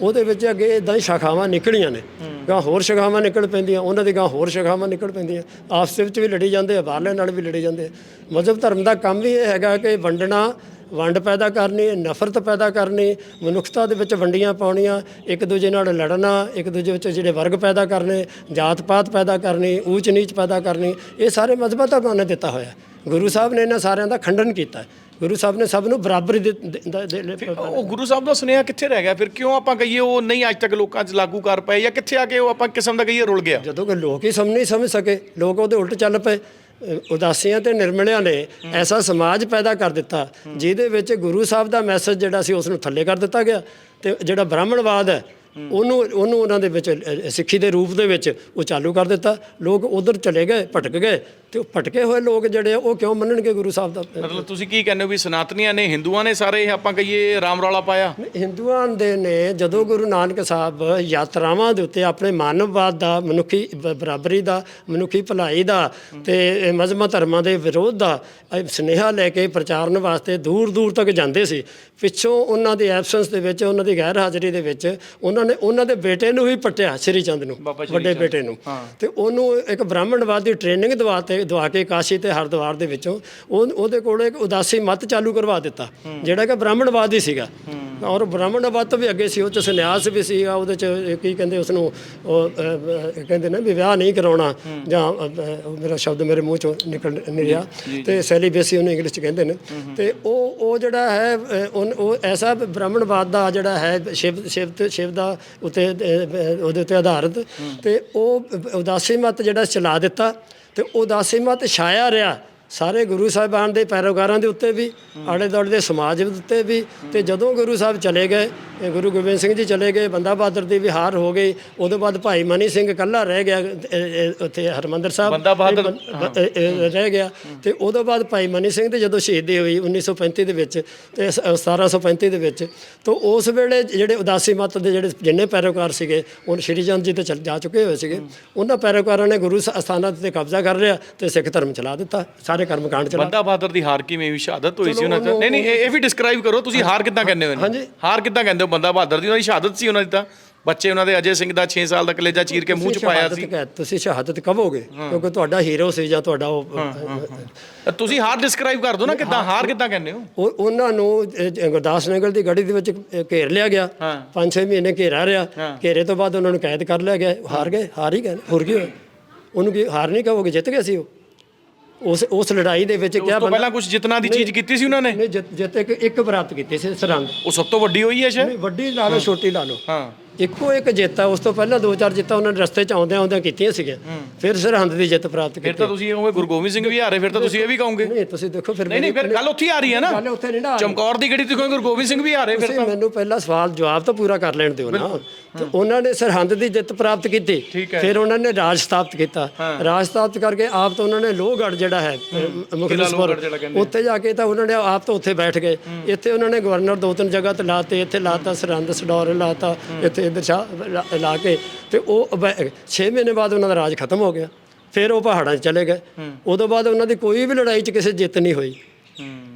Speaker 1: ਉਹਦੇ ਵਿੱਚ ਅੱਗੇ ਇਦਾਂ ਹੀ ਸ਼ਾਖਾਵਾਂ ਨਿਕਲੀਆਂ ਨੇ। ਗਾਂ ਹੋਰ ਸ਼ਾਖਾਵਾਂ ਨਿਕਲ ਪੈਂਦੀਆਂ ਉਹਨਾਂ ਦੀ ਗਾਂ ਹੋਰ ਸ਼ਾਖਾਵਾਂ ਨਿਕਲ ਪੈਂਦੀਆਂ। ਆਪਸ ਦੇ ਵਿੱਚ ਵੀ ਲੜੀ ਜਾਂਦੇ ਆ ਬਾਹਰਲੇ ਨਾਲ ਵੀ ਲੜੀ ਜਾਂਦੇ ਮਜ਼ਹਬ ਧਰਮ ਦਾ ਕੰਮ ਵੀ ਇਹ ਹੈਗਾ ਕਿ ਵੰਡਣਾ ਵੰਡ ਪੈਦਾ ਕਰਨੀ ਨਫ਼ਰਤ ਪੈਦਾ ਕਰਨੀ ਮਨੁੱਖਤਾ ਦੇ ਵਿੱਚ ਵੰਡੀਆਂ ਪਾਉਣੀਆਂ ਇੱਕ ਦੂਜੇ ਨਾਲ ਲੜਨਾ ਇੱਕ ਦੂਜੇ ਵਿੱਚ ਜਿਹੜੇ ਵਰਗ ਪੈਦਾ ਕਰਨੇ ਜਾਤ ਪਾਤ ਪੈਦਾ ਕਰਨੀ ਊਚ ਨੀਚ ਪੈਦਾ ਕਰਨੀ ਇਹ ਸਾਰੇ ਮਜ਼ਹਬਾਂ ਧਰਮਾਂ ਨੇ ਦਿੱਤਾ ਹੋਇਆ। ਗੁਰੂ ਸਾਹਿਬ ਨੇ ਇਹਨਾਂ ਸਾਰਿਆਂ ਦਾ ਖੰਡਨ ਕੀਤਾ। ਗੁਰੂ ਸਾਹਿਬ ਨੇ ਸਭ ਨੂੰ ਬਰਾਬਰੀ ਦੇ ਦੇ- ਦੇ- ਦੇ-
Speaker 2: ਉਹ ਗੁਰੂ ਸਾਹਿਬ ਦਾ ਸੁਨੇਹਾ ਕਿੱਥੇ ਰਹਿ ਗਿਆ? ਫਿਰ ਕਿਉਂ ਆਪਾਂ ਕਹੀਏ ਉਹ ਨਹੀਂ ਅੱਜ ਤੱਕ ਲੋਕਾਂ 'ਚ ਲਾਗੂ ਕਰ ਪਏ ਜਾਂ ਕਿੱਥੇ ਆ ਕੇ ਉਹ ਆਪਾਂ ਕਿਸਮ ਦਾ ਕਹੀਏ ਰੁਲ ਗਿਆ?
Speaker 1: ਜਦੋਂ ਕਿ ਲੋਕ ਹੀ ਸਮ ਨਹੀਂ ਸਮਝ ਸਕੇ ਲੋਕ ਉਹਦੇ ਉਲਟ ਚੱਲ ਪਏ। ਅ, ਉਦਾਸੀਆਂ ਤੇ ਨਿਰਮਲਿਆਂ ਨੇ ਐਸਾ ਸਮਾਜ ਪੈਦਾ ਕਰ ਦਿੱਤਾ ਜਿਹਦੇ ਵਿੱਚ ਗੁਰੂ ਸਾਹਿਬ ਦਾ ਮੈਸੇਜ ਜਿਹੜਾ ਸੀ ਉਸ ਨੂੰ ਥੱਲੇ ਕਰ ਦਿੱਤਾ ਗਿਆ ਤੇ ਜਿਹੜਾ ਬ੍ਰਾਹਮਣਵਾਦ ਹੈ ਉਹਨੂੰ ਉਹਨੂੰ ਉਹਨਾਂ ਦੇ ਵਿੱਚ ਅ, ਸਿੱਖੀ ਦੇ ਰੂਪ ਦੇ ਵਿੱਚ ਉਹ ਚਾਲੂ ਕਰ ਦਿੱਤਾ। ਲੋਕ ਉਧਰ ਚਲੇ ਗਏ ਭਟਕ ਗਏ। ਤੇ ਉਹ ਭਟਕੇ ਹੋਏ ਲੋਕ ਜਿਹੜੇ ਆ, ਉਹ ਕਿਉਂ ਮੰਨਣਗੇ ਗੁਰੂ ਸਾਹਿਬ ਦਾ?
Speaker 2: ਮਤਲਬ ਤੁਸੀਂ ਕੀ ਕਹਿੰਦੇ ਹੋ ਵੀ ਸਨਾਤਨੀਆਂ ਨੇ ਹਿੰਦੂਆਂ ਨੇ ਸਾਰੇ ਇਹ ਆਪਾਂ ਕਹੀਏ ਰਾਮ ਰੌਲਾ ਪਾਇਆ?
Speaker 1: ਹਿੰਦੂਆਂ ਦੇ ਨੇ ਜਦੋਂ ਗੁਰੂ ਨਾਨਕ ਸਾਹਿਬ ਯਾਤਰਾਵਾਂ ਦੇ ਉੱਤੇ ਆਪਣੇ ਮਾਨਵਵਾਦ ਦਾ ਮਨੁੱਖੀ ਬਰਾਬਰੀ ਦਾ ਮਨੁੱਖੀ ਭਲਾਈ ਦਾ ਤੇ ਮਜ਼ਹਬਾਂ ਧਰਮਾਂ ਦੇ ਵਿਰੋਧ ਦਾ ਸੁਨੇਹਾ ਲੈ ਕੇ ਪ੍ਰਚਾਰਨ ਵਾਸਤੇ ਦੂਰ ਦੂਰ ਤੱਕ ਜਾਂਦੇ ਸੀ। ਪਿੱਛੋਂ ਉਹਨਾਂ ਦੀ ਐਬਸੈਂਸ ਦੇ ਵਿੱਚ ਉਹਨਾਂ ਦੀ ਗੈਰ ਹਾਜ਼ਰੀ ਦੇ ਵਿੱਚ ਉਹਨਾਂ ਨੇ ਉਹਨਾਂ ਦੇ ਬੇਟੇ ਨੂੰ ਵੀ ਪਟਿਆ ਸ੍ਰੀ ਚੰਦ ਨੂੰ ਵੱਡੇ। ਬੇਟੇ ਨੂੰ। ਤੇ ਉਹਨੂੰ ਇੱਕ ਬ੍ਰਾਹਮਣਵਾਦ ਦੀ ਟ੍ਰੇਨਿੰਗ ਦਵਾ ਤੇ ਦਵਾ ਕੇ ਕਾਸ਼ੀ ਤੇ ਹਰਿਦੁਆਰ ਦੇ ਵਿੱਚੋਂ ਉਹ ਉਹਦੇ ਕੋਲ ਇੱਕ ਉਦਾਸੀ ਮਤ ਚਾਲੂ ਕਰਵਾ ਦਿੱਤਾ ਜਿਹੜਾ ਕਿ ਬ੍ਰਾਹਮਣਵਾਦ ਸੀਗਾ। ਔਰ ਬ੍ਰਾਹਮਣਵਾਦ ਤੋਂ ਵੀ ਅੱਗੇ ਸੀ ਉਹ ਚ ਸੰਨਿਆਸ ਵੀ ਸੀਗਾ ਉਹਦੇ ਚ ਕੀ ਕਹਿੰਦੇ ਉਸ ਨੂੰ ਉਹ ਕਹਿੰਦੇ ਨੇ ਵੀ ਵਿਆਹ ਨਹੀਂ ਕਰਾਉਣਾ ਜਾਂ ਮੇਰਾ ਸ਼ਬਦ ਮੇਰੇ ਮੂੰਹ ਚੋਂ ਨਿਕਲ ਨਹੀਂ ਰਿਹਾ ਤੇ ਸੈਲੀਬੇਸੀ ਉਹਨੂੰ ਇੰਗਲਿਸ਼ ਚ ਕਹਿੰਦੇ ਨੇ। ਤੇ ਉਹ ਉਹ ਜਿਹੜਾ ਹੈ ਉਹ ਐਸਾ ਬ੍ਰਾਹਮਣਵਾਦ ਦਾ ਜਿਹੜਾ ਹੈ ਸ਼ਿਵ ਸ਼ਿਵ ਤੇ ਸ਼ਿਵ ਦਾ ਉਤੇ ਉਹਦੇ ਉੱਤੇ ਆਧਾਰਿਤ। ਤੇ ਉਹ ਉਦਾਸੀ ਮਤ ਜਿਹੜਾ ਚਲਾ ਦਿੱਤਾ ਤੇ ਉਦਾਸੀ ਮਤ ਛਾਇਆ ਰਿਹਾ। ਸਾਰੇ ਗੁਰੂ ਸਾਹਿਬਾਨ ਦੇ ਪੈਰੋਕਾਰਾਂ ਦੇ ਉੱਤੇ ਵੀ ਆਲੇ ਦੁਆਲੇ ਦੇ ਸਮਾਜ ਦੇ ਉੱਤੇ ਵੀ ਤੇ ਜਦੋਂ ਗੁਰੂ ਸਾਹਿਬ ਚਲੇ ਗਏ ਇਹ ਗੁਰੂ ਗੋਬਿੰਦ ਸਿੰਘ ਜੀ ਚਲੇ ਗਏ ਬੰਦਾ ਬਹਾਦਰ ਦੀ ਵੀ ਹਾਰ ਹੋ ਗਈ ਉਦੋਂ ਬਾਅਦ ਭਾਈ ਮਨੀ ਸਿੰਘ ਇਕੱਲਾ ਰਹਿ ਗਿਆ ਉੱਥੇ ਹਰਮੰਦਰ ਸਾਹਿਬ।
Speaker 2: ਬੰਦਾ ਬਹਾਦਰ,
Speaker 1: ਬੰ- ਰਹਿ ਗਿਆ। ਤੇ ਉਦੋਂ ਬਾਅਦ ਭਾਈ ਮਨੀ ਸਿੰਘ ਦੀ ਜਦੋਂ ਸ਼ਹੀਦੀ ਹੋਈ 1935 ਦੇ ਵਿੱਚ ਤੇ ਸ- 1735 ਦੇ ਵਿੱਚ ਤਾਂ ਉਸ ਵੇਲੇ ਜਿਹੜੇ ਉਦਾਸੀ ਮਤ ਦੇ ਜਿਹੜੇ ਜਿੰਨੇ ਪੈਰੋਕਾਰ ਸੀਗੇ ਉਹ ਸ਼੍ਰੀ ਚੰਦ ਜੀ ਤੇ ਚਲ ਜਾ ਚੁੱਕੇ ਹੋਏ ਸੀਗੇ ਉਹਨਾਂ ਪੈਰੋਕਾਰਾਂ ਨੇ ਗੁਰੂ ਸ- ਅਸਥਾਨਾਂ ਤੇ ਕਬਜ਼ਾ ਕਰ ਲਿਆ ਤੇ ਸਿੱਖ ਧਰਮ ਚਲਾ ਦਿੱਤਾ ਸਾਰੇ ਕਰਮਕਾਂਡ ਚਲਾ
Speaker 2: ਬੰਦਾ ਬਹਾਦਰ ਦੀ ਹਾਰ ਕਿਵੇਂ ਵੀ ਸ਼ਹਾਦਤ ਹੋਈ ਸੀ ਉਹਨਾਂ ਦੀ ਨਹੀਂ ਨਹੀਂ ਇਹ ਇਹ ਵੀ ਡਿਸਕ੍ਰਾਈਬ ਕਰੋ ਤੁਸੀਂ ਹਾਰ ਕਿੱਦਾਂ ਕਹਿੰਦੇ ਹੋ ਇਹਨੂੰ?
Speaker 1: ਹਾਂਜੀ।
Speaker 2: ਹਾਰ ਕਿੱਦਾਂ ਕਹਿੰਦੇ ਹੋ? ਬੰਦਾ ਬਹਾਦਰ ਦੀ ਉਹਨਾਂ ਦੀ ਸ਼ਹਾਦਤ ਸੀ ਉਹਨਾਂ ਦੀ ਤਾਂ। ਬੱਚੇ ਉਹਨਾਂ ਦੇ ਅਜੇ ਸਿੰਘ ਦਾ 6 ਸਾਲ ਦਾ ਕਲੇਜਾ ਚੀਰ ਕੇ ਮੂੰਹ ਚ ਪਾਇਆ ਸੀ।
Speaker 1: ਤੁਸੀਂ ਸ਼ਹਾਦਤ ਕਹੋਗੇ ਕਿਉਂਕਿ ਤੁਹਾਡਾ ਹੀਰੋ ਸੀ ਜਾਂ ਤੁਹਾਡਾ ਉਹ
Speaker 2: ਤੁਸੀਂ ਹਾਰ ਡਿਸਕ੍ਰਾਈਬ ਕਰ ਦਿਓ ਨਾ ਕਿੱਦਾਂ ਹਾਰ ਕਿੱਦਾਂ ਕਹਿੰਦੇ ਹੋ?
Speaker 1: ਉਹ ਉਹਨਾਂ ਨੂੰ ਗੁਰਦਾਸ ਨਗਰ ਦੀ ਗੜੀ ਦੇ ਵਿੱਚ ਘੇਰ ਲਿਆ ਗਿਆ।
Speaker 2: ਹਾਂ।
Speaker 1: 5-6 ਮਹੀਨੇ ਘੇਰਾ ਰਿਹਾ। ਘੇਰੇ ਤੋਂ ਬਾਅਦ ਉਹਨਾਂ ਨੂੰ ਕੈਦ ਕਰ ਲਿਆ ਗਿਆ। ਹਾਰ ਗਏ ਹਾਰ ਹੀ ਗਏ ਹੋਰ ਕੀ ਹੋਇਆ? ਉਹਨੂੰ ਕੀ ਹਾਰ ਨਹੀਂ ਕਹੋਗੇ? ਜਿੱਤ ਗਏ ਸੀ ਉਹ? ਉਸ ਉਸ ਲੜਾਈ ਦੇ ਵਿੱਚ
Speaker 2: ਉਸ
Speaker 1: ਕਿਹਾ
Speaker 2: ਤੋਂ ਪਹਿਲਾਂ ਕੁਝ ਜਿੱਤਣਾ ਦੀ ਚੀਜ਼ ਕੀਤੀ ਸੀ ਉਹਨਾਂ ਨੇ?
Speaker 1: ਨੇ ਜਿੱਤ ਇੱਕ ਇੱਕ ਪ੍ਰਾਪਤ ਕੀਤੀ ਸੀ ਸਰਹੰਦ
Speaker 2: ਉਹ ਸਭ ਤੋਂ ਵੱਡੀ ਹੋਈ ਹੈ ਸ਼ਾਇਦ?
Speaker 1: ਨਹੀਂ, ਵੱਡੀ ਲਾ ਲਓ ਛੋਟੀ ਲਾ ਲਓ।
Speaker 2: ਹਾਂ।
Speaker 1: ਇੱਕੋ ਇੱਕ ਜਿੱਤ ਆ ਉਸ ਤੋਂ ਪਹਿਲਾਂ ਦੋ ਚਾਰ ਜਿੱਤਾਂ ਉਹਨਾਂ ਨੇ ਰਸਤੇ ਚ ਆਉਂਦਿਆਂ ਆਉਂਦਿਆਂ ਕੀਤੀਆਂ ਸੀਗੀਆਂ। ਫਿਰ ਸਰਹੰਦ ਦੀ ਜਿੱਤ ਪ੍ਰਾਪਤ
Speaker 2: ਫਿਰ
Speaker 1: ਕੀਤੀ।
Speaker 2: ਤਾਂ ਤੁਸੀਂ ਕਹੋਗੇ ਗੁਰੂ ਗੋਬਿੰਦ ਸਿੰਘ ਵੀ ਹਾਰੇ ਫਿਰ ਤਾਂ ਤੁਸੀਂ ਇਹ ਵੀ ਕਹੋਗੇ।
Speaker 1: ਨਹੀਂ ਤੁਸੀਂ ਦੇਖੋ ਫਿਰ
Speaker 2: ਨਹੀਂ ਨਹੀਂ ਫਿਰ ਗੱਲ ਉੱਥੇ ਆ ਰਹੀ ਹੈ ਨਾ।
Speaker 1: ਗੱਲ ਉੱਥੇ ਨਹੀਂ ਨਾ।
Speaker 2: ਚਮਕੌਰ ਦੀ ਗੜੀ ਤੁਸੀਂ ਕਹੋਗੇ ਗੁਰੂ ਗੋਬਿੰਦ ਸਿੰਘ ਵੀ ਹਾਰੇ ਫਿਰ
Speaker 1: ਤੁਸੀਂ ਮੈਨੂੰ ਪਹਿਲਾਂ ਸਵਾਲ ਜਵਾਬ ਤਾਂ ਪੂਰਾ ਕਰ ਲੈਣ ਦਿਓ ਨਾ। ਤੇ ਉਹਨਾਂ ਨੇ ਸਰਹੰਦ ਦੀ ਜਿੱਤ ਪ੍ਰਾਪਤ ਕੀਤੀ। ਫਿਰ ਉਹਨਾਂ ਨੇ ਰਾਜ ਸਥਾਪਿਤ ਕੀਤਾ। ਰਾਜ ਸਥਾਪਿਤ ਕਰਕੇ ਆਪ ਤਾਂ ਉਹਨਾਂ ਨੇ ਲੋਹਗੜ੍ਹ ਜਿਹੜਾ ਹੈ ਮੁਖਲਿਸਪੁਰ ਉੱਥੇ ਜਾ ਕੇ ਤਾਂ ਉਹਨਾਂ ਨੇ ਆਪ ਤਾਂ ਉੱਥੇ ਬੈਠ ਗਏ। ਇੱਥੇ ਉਹਨਾਂ ਨੇ ਗਵਰਨਰ ਦੋ ਤਿੰਨ ਜਗ੍ਹਾ ਤੇ ਲਾਤੇ ਇੱਥੇ ਲਾਤਾ ਸਰਹੰਦ ਸਡੌਰ ਲਾਤਾ ਇੱਥੇ ਇਧਰ ਸ਼ਾਹ ਲਾ- ਲਾ ਕੇ ਤੇ ਉਹ 6 ਮਹੀਨੇ ਬਾਅਦ ਉਹਨਾਂ ਦਾ ਰਾਜ ਖਤਮ ਹੋ ਗਿਆ। ਫਿਰ ਉਹ ਪਹਾੜਾਂ 'ਚ ਚਲੇ ਗਏ। ਉਦੋਂ ਬਾਅਦ ਉਹਨਾਂ ਦੀ ਕੋਈ ਵੀ ਲੜਾਈ 'ਚ ਕਿਸੇ ਜਿੱਤ ਨਹੀਂ ਹੋਈ।